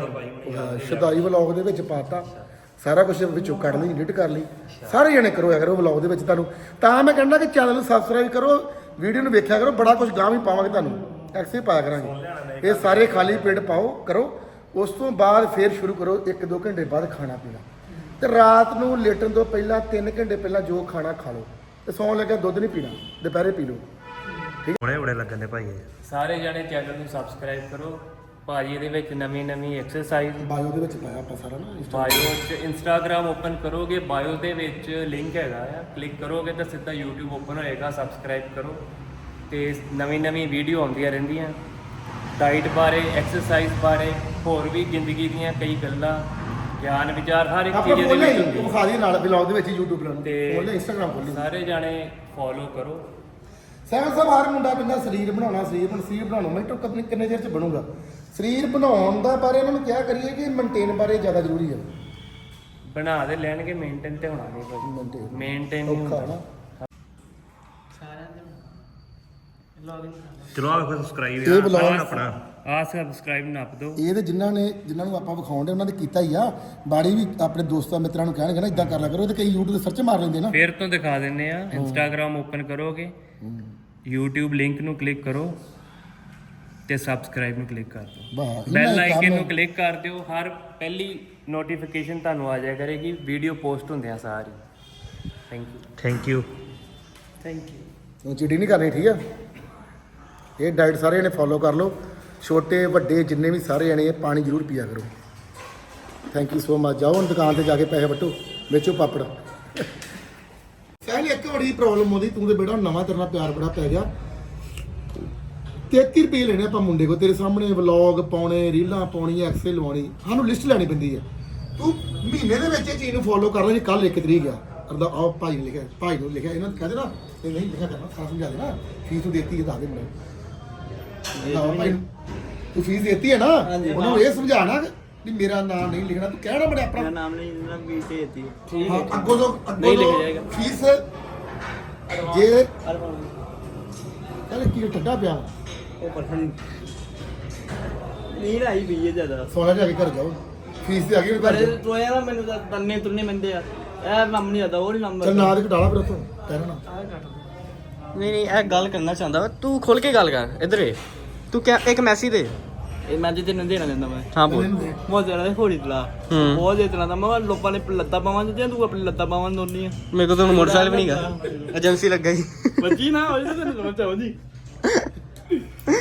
ਸ਼ਦਾਈ ਵਲੌਗ ਦੇ ਵਿੱਚ ਪਾਤਾ ਸਾਰਾ ਕੁਝ ਵਿੱਚੋਂ ਕੱਢ ਲਈ ਐਡਿਟ ਕਰ ਲਈ। ਸਾਰੇ ਜਣੇ ਕਰੋ ਅਗਰ ਵਲੌਗ ਦੇ ਵਿੱਚ ਤੁਹਾਨੂੰ। ਤਾਂ ਮੈਂ ਕਹਿੰਦਾ ਕਿ ਚੈਨਲ ਨੂੰ ਸਬਸਕ੍ਰਾਈਬ ਕਰੋ ਵੀਡੀਓ ਨੂੰ ਵੇਖਿਆ ਕਰੋ ਬੜਾ ਕੁਝ ਗਾਂ ਵੀ ਪਾਵਾਂਗੇ ਤੁਹਾਨੂੰ। ਐਕਸੇ ਪਾਇਆ ਕਰਾਂਗੇ। ਇਹ ਸਾਰੇ ਖਾਲੀ ਪੇਟ ਪਾਓ ਕਰੋ। ਉਸ ਤੋਂ ਬਾਅਦ ਫੇਰ ਸ਼ੁਰੂ ਕਰੋ 1-2 ਘੰਟੇ ਬਾਅਦ ਖਾਣਾ ਪੀਣਾ। ਤੇ ਰਾਤ ਨੂੰ ਲੇਟਣ ਤੋਂ ਪਹਿਲਾਂ 3 ਘੰਟੇ ਪਹਿਲਾਂ ਜੋ ਖਾਣਾ ਖਾ ਲਓ। ਤੇ ਸੌਣ ਲੱਗਿਆ ਦੁੱਧ ਨਹੀਂ ਪੀਣਾ ਦੁਪਹਿਰੇ ਪੀ ਲਓ। ਹੁਣੇ ਬੜੇ ਲੱਗਣ ਦੇ ਭਾਈ ਇਹ। ਸਾਰੇ ਜਣੇ ਚੈਨਲ ਨੂੰ ਸਬਸਕ੍ਰਾਈਬ ਕਰੋ। ਭਾਜੀ ਇਹਦੇ ਵਿੱਚ ਨਵੀਂ ਨਵੀਂ ਐਕਸਰਸਾਈਜ਼ ਬਾਇਓ ਦੇ ਵਿੱਚ ਪਾਇਆ ਆਪਾਂ ਸਾਰਾ ਨਾ ਬਾਇਓ 'ਚ ਇੰਸਟਾਗ੍ਰam ਓਪਨ ਕਰੋਗੇ ਬਾਇਓ ਦੇ ਵਿੱਚ ਲਿੰਕ ਹੈਗਾ ਆ। ਕਲਿੱਕ ਕਰੋਗੇ ਤਾਂ ਸਿੱਧਾ YouTube ਓਪਨ ਹੋਏਗਾ ਸਬਸਕ੍ਰਾਈਬ ਕਰੋ। ਤੇ ਨਵੀਂ ਨਵੀਂ ਵੀਡੀਓ ਆਉਂਦੀਆਂ ਰਹਿੰਦੀਆਂ। ਡਾਈਟ ਬਾਰੇ ਐਕਸਰਸਾਈਜ਼ ਬਾਰੇ ਹੋਰ ਵੀ ਜ਼ਿੰਦਗੀ ਦੀਆਂ ਕਈ ਗੱਲਾਂ ਗਿਆਨ ਵਿਚਾਰ ਹਰ ਇੱਕ ਆਪਾਂ ਚੀਜ਼ ਬੋਲੇ ਵਿੱਚ ਹੁੰਦੀ ਹੈ। ਦੀ ਨਾਲ ਵਲੌਗ ਦੇ ਵਿੱਚ YouTube ਪਲਾਨ ਤੇ ਬੋਲੇ Instagram ਖੋਲੀ ਸਾਰੇ ਜਾਣੇ ਫੋਲੋ ਕਰੋ। ਸੈਵਨ ਸਾਹਿਬ ਹਰ ਮੁੰਡਾ ਕਹਿੰਦਾ ਸਰੀਰ ਬਣਾਉਣਾ ਸਰੀਰ ਬਣ ਸਰੀਰ ਬਣਾਉਣਾ। ਮੈਂ ਤਾਂ ਕਦੇ ਕਿੰਨੇ ਚਿਰ ਚ ਬਣੂਗਾ? ਸਰੀਰ ਬਣਾਉਣ ਦਾ ਬਾਰੇ ਇਹਨਾਂ ਨੂੰ ਕਿਹਾ ਕਰੀਏ ਕਿ ਮੇਨਟੇਨ ਬਾਰੇ ਜ਼ਿਆਦਾ ਜ਼ਰੂਰੀ ਹੈ ਬਣਾ ਦੇ ਲੈਣਗੇ ਮੇਨਟੇਨ ਤੇ ਹੋਣਾ ਨਹੀਂ ਭਾਜੀ ਮੇਨਟੇਨ ਮੇਨਟੇਨ ਨਹੀਂ ਔਖਾ ਹੁੰਦਾ। ਨਾ। ਚਲੋ ਆ ਸਬਸਕ੍ਰਾਈਬ ਇਹ vlog- ਆਪਣਾ। ਆ ਸਬਸਕ੍ਰਾਈਬ ਨੱਪ ਦਿਓ ਇਹ ਤੇ ਜਿਨ੍ਹਾਂ ਨੇ ਜਿਨ੍ਹਾਂ ਨੂੰ ਆਪਾਂ ਵਿਖਾਉਂਦੇ ਉਹਨਾਂ ਨੇ ਕੀਤਾ ਹੀ ਆ। ਬਾੜੀ ਵੀ ਆਪਣੇ ਦੋਸਤਾਂ ਮਿੱਤਰਾਂ ਨੂੰ ਕਹਿਣਗੇ ਨਾ ਇਦਾਂ ਕਰ ਲਿਆ ਕਰੋ ਤੇ ਕਈ YouTube ਤੇ ਸਰਚ ਮਾਰ ਲੈਂਦੇ ਨਾ। ਫੇਰ ਤੋਂ ਦਿਖਾ ਦਿੰਨੇ ਆ। ਇੰਸਟਾਗ੍ਰam ਓਪਨ ਕਰੋਗੇ। YouTube ਲਿੰਕ ਨੂੰ ਕਲਿੱਕ ਕਰੋ ਤੇ ਸਬਸਕ੍ਰਾਈਬ ਨੂੰ ਕਲਿੱਕ ਕਰ ਦਿਓ। ਬੈਲ ਆਈਕਨ ਨੂੰ ਕਲਿੱਕ ਕਰ ਦਿਓ। ਹਰ ਪਹਿਲੀ ਨੋਟੀਫਿਕੇਸ਼ਨ ਤੁਹਾਨੂੰ ਆ ਜਾਇਆ ਕਰੇਗੀ। ਵੀਡੀਓ ਪੋਸਟ ਹੁੰਦੇ ਆ ਸਾਰੀ। ਥੈਂਕ ਯੂ ਥੈਂਕ ਯੂ ਉਹ ਚੀਟੀ ਨਹੀਂ ਕਰਨੀ ਠੀਕ ਆ? ਇਹ ਡਾਈਟ ਸਾਰੇ ਜਣੇ ਫੋਲੋ ਕਰ ਲਓ। ਛੋਟੇ ਵੱਡੇ ਜਿੰਨੇ ਵੀ ਸਾਰੇ ਜਣੇ ਇਹ ਪਾਣੀ ਜ਼ਰੂਰ ਪੀਆ ਕਰੋ। ਥੈਂਕ ਯੂ ਸੋ ਮਚ ਜਾਓ ਹੁਣ ਦੁਕਾਨ ਤੇ ਜਾ ਕੇ ਪੈਸੇ ਵਟੋ। ਵੇਚੋ ਪਾਪੜ। ਬੜੀ ਪ੍ਰੋਬਲਮ ਆਉਂਦੀ ਤੂੰ ਤੇ ਬੇਟਾ ਨਵਾਂ ਤੇਰੇ ਨਾਲ ਪਿਆਰ ਬੜਾ ਪੈ ਗਿਆ। 33 ਰੁਪਏ ਲੈਣੇ ਆਪਾਂ ਮੁੰਡੇ ਕੋ ਤੇਰੇ ਸਾਹਮਣੇ ਵਲੌਗ ਪਾਉਣੇ ਰੀਲਾਂ ਪਾਉਣੀਆਂ ਐਕਸੇ ਲਵਾਉਣੀ ਸਾਨੂੰ ਲਿਸਟ ਲੈਣੀ ਪੈਂਦੀ ਹੈ। ਤੂੰ ਮਹੀਨੇ ਦੇ ਵਿੱਚ ਇਹ ਚੀਜ਼ ਨੂੰ ਫੋਲੋ ਕਰ ਲੈ ਜੀ ਕੱਲ ਇੱਕ ਤਰੀਕ ਆ। ਅਰਦਾ ਆਹ ਭਾਈ ਨੇ ਲਿਖਿਆ ਭਾਈ ਨੂੰ ਲਿਖਿਆ ਇਹਨਾਂ ਨੂੰ ਕਹਦੇ ਨਾ ਇਹ ਨਹੀਂ ਲਿਖਿਆ ਕਰਨਾ ਸਾਰਾ ਸਮਝਾ ਦੇਣਾ ਫੀਸ ਤੂੰ ਦੇਤੀ ਹੈ ਦੱਸ ਦੇ ਮੈਨੂੰ। ਆਹ ਭਾਈ ਨੂੰ, ਤੂੰ ਫੀਸ ਦੇਤੀ ਹੈ ਨਾ। ਉਹਨਾਂ ਨੂੰ ਇਹ ਸਮਝਾਣਾ ਵੀ ਮੇਰਾ ਨਾਮ ਨਹੀਂ ਲਿਖਣਾ ਤੂੰ ਕਹਿਣਾ ਬੜਾ ਮੇਰਾ ਆਪਣਾ ਨਾਮ ਨਹੀਂ ਇਹਨਾਂ ਵੀ ਭੇਜਤੀ ਹਾਂ, ਅੱਗੋਂ ਤੋਂ ਅੱਗੋਂ ਨਹੀਂ ਲਿਖਿਆ ਤੋਂ ਜਾਏਗਾ। ਫੀਸ ਜੇ ਅਰੇ ਬਾਬਾ, ਕਹਿੰਦੇ ਕੀ ਠੱਡਾ ਪਿਆ। ਉਹ ਪਰਫਨ ਨਹੀਂ ਰਾਈ ਵੀ ਇਹ ਜ਼ਿਆਦਾ। ਸੋਨਾ ਜਾ ਕੇ ਘਰ ਜਾਓ। ਫੀਸ ਤੇ ਆ ਗਈ ਪਰ ਘਰ ਇਹ ਜਾਓ ਤੂੰ ਯਾਰ ਮੈਨੂੰ ਤਾਂ ਤੰਨੇ ਤੁੰਨੇ ਮੰਦੇ ਆ। ਇਹ ਕੰਮ ਨਹੀਂ ਆਦਾ ਉਹ ਨਹੀਂ ਨੰਬਰ ਚੱਲ ਨਾਂ ਤੇ ਘਟਾਲਾ ਫਿਰ ਉੱਥੋਂ ਕਹਿਣਾ ਨਾ। ਨਹੀਂ ਨਹੀਂ ਇਹ ਗੱਲ ਕਰਨਾ ਚਾਹੁੰਦਾ ਵਾ। ਤੂੰ ਖੋਲ ਕੇ ਗੱਲ ਕਰ ਇਧਰ ਏ ਤੂੰ ਕਿਆ ਇੱਕ ਮੈਸੇਜ ਦੇ। ਇਹ ਮੈਂ ਜਿੱਤੇ ਨੂੰ ਦੇਣਾ ਲੈਂਦਾ ਮੈਂ। ਹਾਂ ਬੋਲ। ਬਹੁਤ ਜ਼ਿਆਦਾ ਹੋੜੀ ਤਲਾ ਹੂੰ। ਬਹੁਤ ਜ਼ਿਆਦਾ ਤਲਾ ਮੈਂ ਲੋਕਾਂ ਨੇ ਲੱਤਾਂ ਪਾਵਾਂ ਦਿੱਤੀਆਂ ਤੂੰ ਆਪਣੀ ਲੱਤਾਂ ਪਾਵਾਂ ਦੋਨੀ ਆ ਮੇਰੇ ਕੋਲ ਤਾਂ ਹੁਣ ਮੋਟਰਸਾਈਕਲ ਵੀ ਨਹੀਂਗਾ ਏਜੰਸੀ ਲੱਗਾ ਹੀ। ਬੱਜੀ ਨਾ ਹੋਈ ਤਾਂ ਤੈਨੂੰ ਸਮਝ ਆਉਂਦੀ।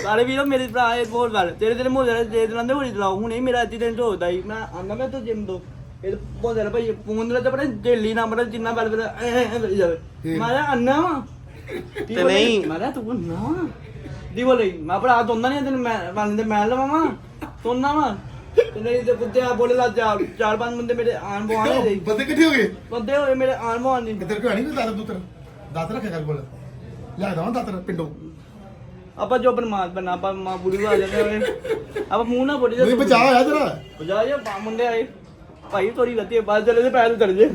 ਸਾਰੇ ਵੀਰੋ ਮੇਰੇ ਭਰਾ ਇਹ ਬਹੁਤ ਵਾਰ ਤੇਰੇ ਤੇਰੇ ਮੋਹ ਦੇ ਦਿਨਾਂ ਦੇ ਹੋੜੀ ਤਲਾਉ ਹੁਣ ਮੇਰਾ ਅੱਜ ਦਿਨ ਤੋਂ ਹੋਦਾ ਹੀ। ਮੈਂ ਆਂਦਾ ਮੈਂ ਤਾਂ ਜਿਮ ਤੋਂ। ਇਹ ਬਹੁਤ ਜ਼ਿਆਦਾ ਭਾਈ ਫੋਨ ਦੇ ਤਾਂ ਬੜਾ ਦਿੱਲੀ ਨਾ ਬੜਾ ਜਿੰਨਾ ਬਲ ਬਲ ਐ ਐ ਕਰੀ ਜਾਵੇ। ਮਾਰਾ ਅੰਨਾ ਵਾ? ਤੇ ਨਹੀਂ। ਮਾਰਾ ਤੂੰ ਅੰਨਾ ਵਾ ਦੀ ਬੋਲੇ ਮੈਂ ਭਰਾ ਦੋਨਾਂ ਨਹੀਂ ਤੈਨੂੰ ਮੈਂ ਮੈਂ ਲਵਾਵਾਂ? ਤੋਨਾ ਵਾ? ਤੇ ਨਹੀਂ ਤੇ ਕੁੱਤੇ ਆ ਬੋਲੇ ਲਾ ਚਾਰ ਚਾਰ ਪੰਜ ਬੰਦੇ ਮੇਰੇ ਆਣ ਬਵਾਣੇ ਦੇ। ਬੰਦੇ ਕਿੱਥੇ ਹੋ ਗਏ? ਬੰਦੇ ਹੋਏ ਮੇਰੇ ਆਣ ਬਵਾਣੇ ਕਿੱਧਰ ਕਿਉਂ ਨਹੀਂ ਦਾਦਰ ਦੁੱਤਰ? ਦਾਦਰ ਰੱਖਿਆ ਕਰ ਕੋਲ ਲੈ ਦਵਾਂ ਦਾਦਰ ਪਿੰਡੋਂ। ਆਪਾਂ ਜੋ ਬਨਮਾਤ ਬਣਾ ਆਪਾਂ ਮਾਂ ਬੁੜੀ ਆ ਜਾਂਦੇ ਹੋਏ। ਆਪਾਂ ਮੂੰਹ ਨਾ ਬੋਲੀ ਨਹੀਂ ਬਚਾ ਹੋਇਆ ਤੇਰਾ ਬਜਾ ਜੇ ਬਾ ਮੁੰਡੇ ਆਏ। ਭਾਈ ਤੋਰੀ ਲੱਤੀ ਬਾਅਦ ਚਲੇ ਤੇ ਪੈਰ ਉਤਰ ਜੇ।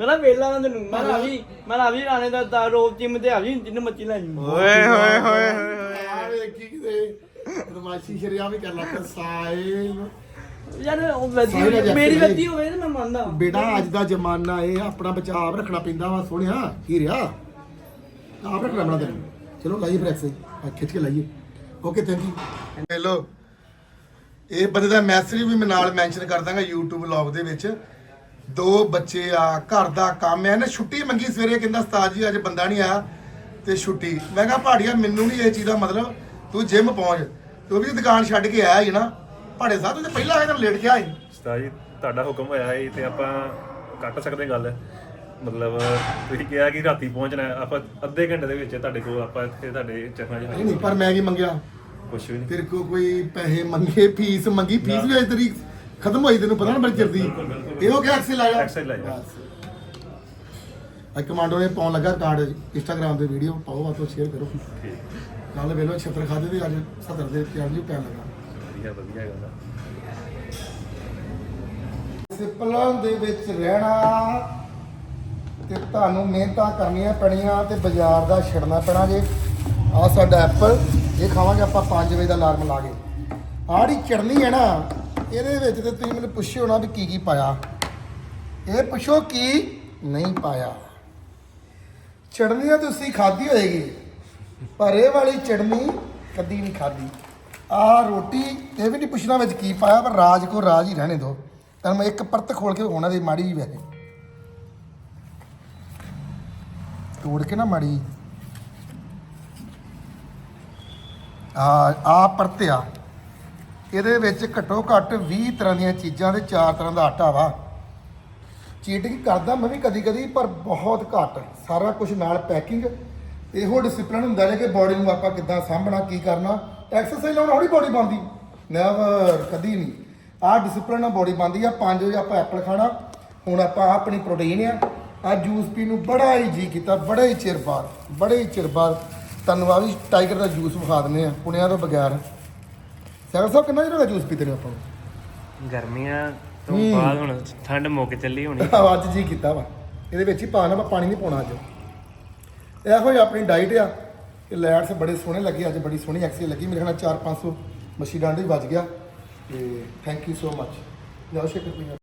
ਮੇਰਾ ਵੇਲਾ ਨਾ ਤੈਨੂੰ। ਮੈਂ ਆ ਵੀ ਮੈਂ ਆ ਵੀ ਰਾਣੇ ਦਾ ਦਾ ਰੋਬ ਜਿਮ ਤੇ ਆ ਵੀ ਜਿੰਨ ਮੱਚੀ ਲੈ ਜੀ ਓਏ ਹੋਏ ਹੋਏ ਹੋਏ। ਆ ਵੇਖੀ ਕਿਤੇ? ਰਮਾਸ਼ੀ ਸ਼ਰੀਆ ਵੀ ਕਰ ਲੱਗਾ ਸਾਏ ਯਾਰ ਉਹ ਸਾਰੇ ਵੈਦੀ ਜੱਟ ਮੇਰੀ ਨੇ। ਵੈਦੀ ਹੋਵੇ ਤੇ ਮੈਂ ਮੰਨਦਾ। ਬੇਟਾ ਅੱਜ ਦਾ ਜ਼ਮਾਨਾ ਇਹ ਆਪਣਾ ਬਚਾਅ ਰੱਖਣਾ ਪੈਂਦਾ ਵਾ ਸੋਹਣਿਆ ਕੀ ਆਪ ਰੱਖਣਾ ਆਪਣਾ ਦਿਨ ਚਲੋ ਲਾਈਏ ਫਿਰ ਐਕਸੇ ਖਿੱਚ ਕੇ ਲਾਈਏ। Okay thank you hello. ਇਹ ਬੰਦੇ ਦਾ ਮੈਸੇਜ ਵੀ ਮੈਂ ਨਾਲ ਮੈਂਸ਼ਨ ਕਰ ਦਾਂਗਾ YouTube ਵਲੌਗ ਦੇ ਵਿੱਚ। ਦੋ ਬੱਚੇ ਆ ਘਰ ਦਾ ਕੰਮ ਹੈ ਨਾ ਛੁੱਟੀ ਮੰਗੀ ਸਵੇਰੇ ਕਹਿੰਦਾ ਉਸਤਾਦ ਜੀ ਅੱਜ ਬੰਦਾ ਨਹੀਂ ਆਇਆ ਤੇ ਛੁੱਟੀ। ਮੈਂ ਕਿਹਾ ਪਹਾੜੀਆ ਮੈਨੂੰ ਨਹੀਂ ਇਹ ਚੀਜ਼ ਦਾ ਮਤਲਬ ਤੂੰ ਜਿਮ ਪਹੁੰਚ। ਤੂੰ ਵੀ ਦੁਕਾਨ ਛੱਡ ਕੇ ਆਇਆ ਹੀ ਨਾ। ਪਹਾੜੇ ਸਾਹਿਬ ਤੂੰ ਤੇ ਪਹਿਲਾਂ ਆਇਆ ਤਾਂ ਲੇਟ ਗਿਆ ਸੀ। ਉਸਤਾਦ ਜੀ ਤੁਹਾਡਾ ਹੁਕਮ ਹੋਇਆ ਹੈ ਤੇ ਆਪਾਂ ਕੱਟ ਸਕਦੇ ਗੱਲ। ਮਤਲਬ ਤੁਸੀਂ ਕਿਹਾ ਕਿ ਰਾਤੀ ਪਹੁੰਚਣਾ ਹੈ, ਆਪਾਂ ਅੱਧੇ ਘੰਟੇ ਦੇ ਵਿੱਚ ਤੁਹਾਡੇ ਕੋਲ ਆਪਾਂ ਇੱਥੇ ਤੁਹਾਡੇ ਚਰਨਾਂ 'ਚ ਨਹੀਂ ਨਹੀਂ ਪਰ ਮੈਂ ਕੀ ਮੰਗਿਆ? ਕੁਝ ਵੀ ਨਹੀਂ। ਤੇਰੇ ਕੋ ਕੋਈ ਪੈਸੇ ਮੰਗੇ ਫੀਸ ਮੰਗੀ। ਫੀਸ ਵੀ ਅਜੇ ਤੇਰੀ ਖਤਮ ਹੋਈ ਤੈਨੂੰ ਪਤਾ ਨਾ ਬੜੀ ਚਿਰ ਦੀ। ਇਹੋ ਕਿ ਐਕਸਲ ਆਇਆ ਐਕਸਲ ਲਾਇਆ। ਅੱਜ ਕਮਾਂਡੋ ਨੇ ਪਾਉਣ ਲੱਗਾ ਕਾਰਡ ਇੰਸਟਾਗ੍ਰam ਤੇ ਵੀਡੀਓ ਪਾਓ ਆ ਤੋਂ ਸ਼ੇਅਰ ਕਰੋ। ਕੱਲ ਵੇਲੋ ਛੱਤਰ ਖਾਦੇ ਤੇ ਅੱਜ 70 ਦੇ ਤਿਆਰ ਜੀ ਪੈਣ ਲੱਗਾ। ਵਧੀਆ ਵਧੀਆ ਗੱਲ ਆ। ਸਿਪਲਾਂ ਦੇ ਵਿੱਚ ਰਹਿਣਾ ਤੇ ਤੁਹਾਨੂੰ ਮਿਹਨਤਾਂ ਕਰਨੀਆਂ ਪੈਣੀਆਂ ਤੇ ਬਾਜ਼ਾਰ ਦਾ ਛੱਡਣਾ ਪੈਣਾ ਜੇ। ਆ ਸਾਡਾ ਐਪਲ ਇਹ ਖਾਵਾਂਗੇ ਆਪਾਂ 5 ਵਜੇ ਦਾ ਅਲਾਰਮ ਲਾ ਕੇ। ਆੜੀ ਚੜਨੀ ਹੈ ਨਾ ਇਹਦੇ ਵਿੱਚ ਤੇ ਤੁਸੀਂ ਮੈਨੂੰ ਪੁੱਛਿਓ ਨਾ ਵੀ ਕੀ ਕੀ ਪਾਇਆ। ਇਹ ਪੁੱਛੋ ਕੀ ਨਹੀਂ ਪਾਇਆ। ਚੜਨੀ ਤਾਂ ਤੁਸੀਂ ਖਾਧੀ ਹੋਏਗੀ। ਪਰ ਇਹ ਵਾਲੀ ਚੜਨੀ ਕਦੀ ਨਹੀਂ ਖਾਧੀ। ਆ ਰੋਟੀ, ਇਹ ਵੀ ਨਹੀਂ ਪੁੱਛਣਾ ਵਿੱਚ ਕੀ ਪਾਇਆ, ਪਰ ਰਾਜ ਕੋ ਰਾਜ ਹੀ ਰਹਿਣੇ ਦੋ। ਤਾਂ ਮੈਂ ਇੱਕ ਪਰਤ ਖੋਲ ਕੇ ਹੋਣਾ ਦੀ ਮਾੜੀ ਜੀ ਵੈਸੇ। ਤੋੜ ਕੇ ਨਾ ਮਾੜੀ ਆ ਆ ਪਰਤ ਆ। ਇਹਦੇ ਵਿੱਚ ਘੱਟੋ ਘੱਟ 20 ਤਰ੍ਹਾਂ ਦੀਆਂ ਚੀਜ਼ਾਂ ਤੇ ਚਾਰ ਤਰ੍ਹਾਂ ਦਾ ਆਟਾ ਵਾ। ਚੀਟਿੰਗ ਕਰਦਾ ਮੈਂ ਵੀ ਕਦੀ ਕਦੀ ਪਰ ਬਹੁਤ ਘੱਟ। ਸਾਰਾ ਕੁਝ ਨਾਲ ਪੈਕਿੰਗ ਇਹੋ ਡਿਸਪਲਿਨ ਹੁੰਦਾ ਹੈ ਕਿ ਬਾਡੀ ਨੂੰ ਆਪਾਂ ਕਿੱਦਾਂ ਸਾਂਭਣਾ ਕੀ ਕਰਨਾ। ਐਕਸਰਸਾਈਜ਼ ਲਾਉਣ ਹੌਲੀ ਬਾਡੀ ਬਣਦੀ। ਨੈਵਰ ਕਦੀ ਨਹੀਂ। ਆਹ ਡਿਸਪਲਿਨ ਨਾਲ ਬਾਡੀ ਬਣਦੀ ਆ। 5 ਵਜੇ ਆਪਾਂ ਐਪਲ ਖਾਣਾ। ਹੁਣ ਆਪਾਂ ਆਪਣੀ ਪ੍ਰੋਟੀਨ ਆ। ਆ ਜੂਸ ਪੀਣ ਨੂੰ ਬੜਾ ਹੀ ਜੀ ਕੀਤਾ ਬੜੇ ਹੀ ਚਿਰ ਬਾਅਦ ਬੜੇ ਹੀ ਚਿਰ ਬਾਅਦ। ਤੁਹਾਨੂੰ ਆ ਵੀ ਟਾਈਗਰ ਦਾ ਜੂਸ ਵਿਖਾ ਦਿੰਦੇ ਆ ਪੁਣਿਆਂ ਤੋਂ ਬਗੈਰ। ਸਰ ਸਾਹਿਬ ਕਿੰਨਾ ਗਿਆ ਜੂਸ ਪੀਤੇ ਨੂੰ ਆਪਾਂ ਨੂੰ? ਗਰਮੀਆਂ ਤੋਂ ਬਾਅਦ ਹੁਣ ਠੰਡ ਮੁੱਕ ਚੱਲੀ ਹੋਣੀ। ਆਹ ਅੱਜ ਜੀ ਕੀਤਾ ਵਾ। ਇਹਦੇ ਵਿੱਚ ਹੀ ਪਾਣਾ ਵਾ ਪਾਣੀ ਨਹੀਂ ਪਾਉਣਾ ਅੱਜ। ਇਹੋ ਹੀ ਆਪਣੀ ਡਾਈਟ ਆ। ਇਹ ਲੈਟਸ ਬੜੇ ਸੋਹਣੇ ਲੱਗੇ, ਅੱਜ ਬੜੀ ਸੋਹਣੀ ਐਕਸੀ ਲੱਗੀ। ਮੇਰੇ ਖਿਆਲ 4-500 ਮੱਛੀ ਡੰਡ ਵੀ ਵੱਜ ਗਿਆ। ਤੇ ਥੈਂਕ ਯੂ ਸੋ ਮੱਚ ਲਿਆਓ ਸ਼ੇਕਰ ਪੀਆ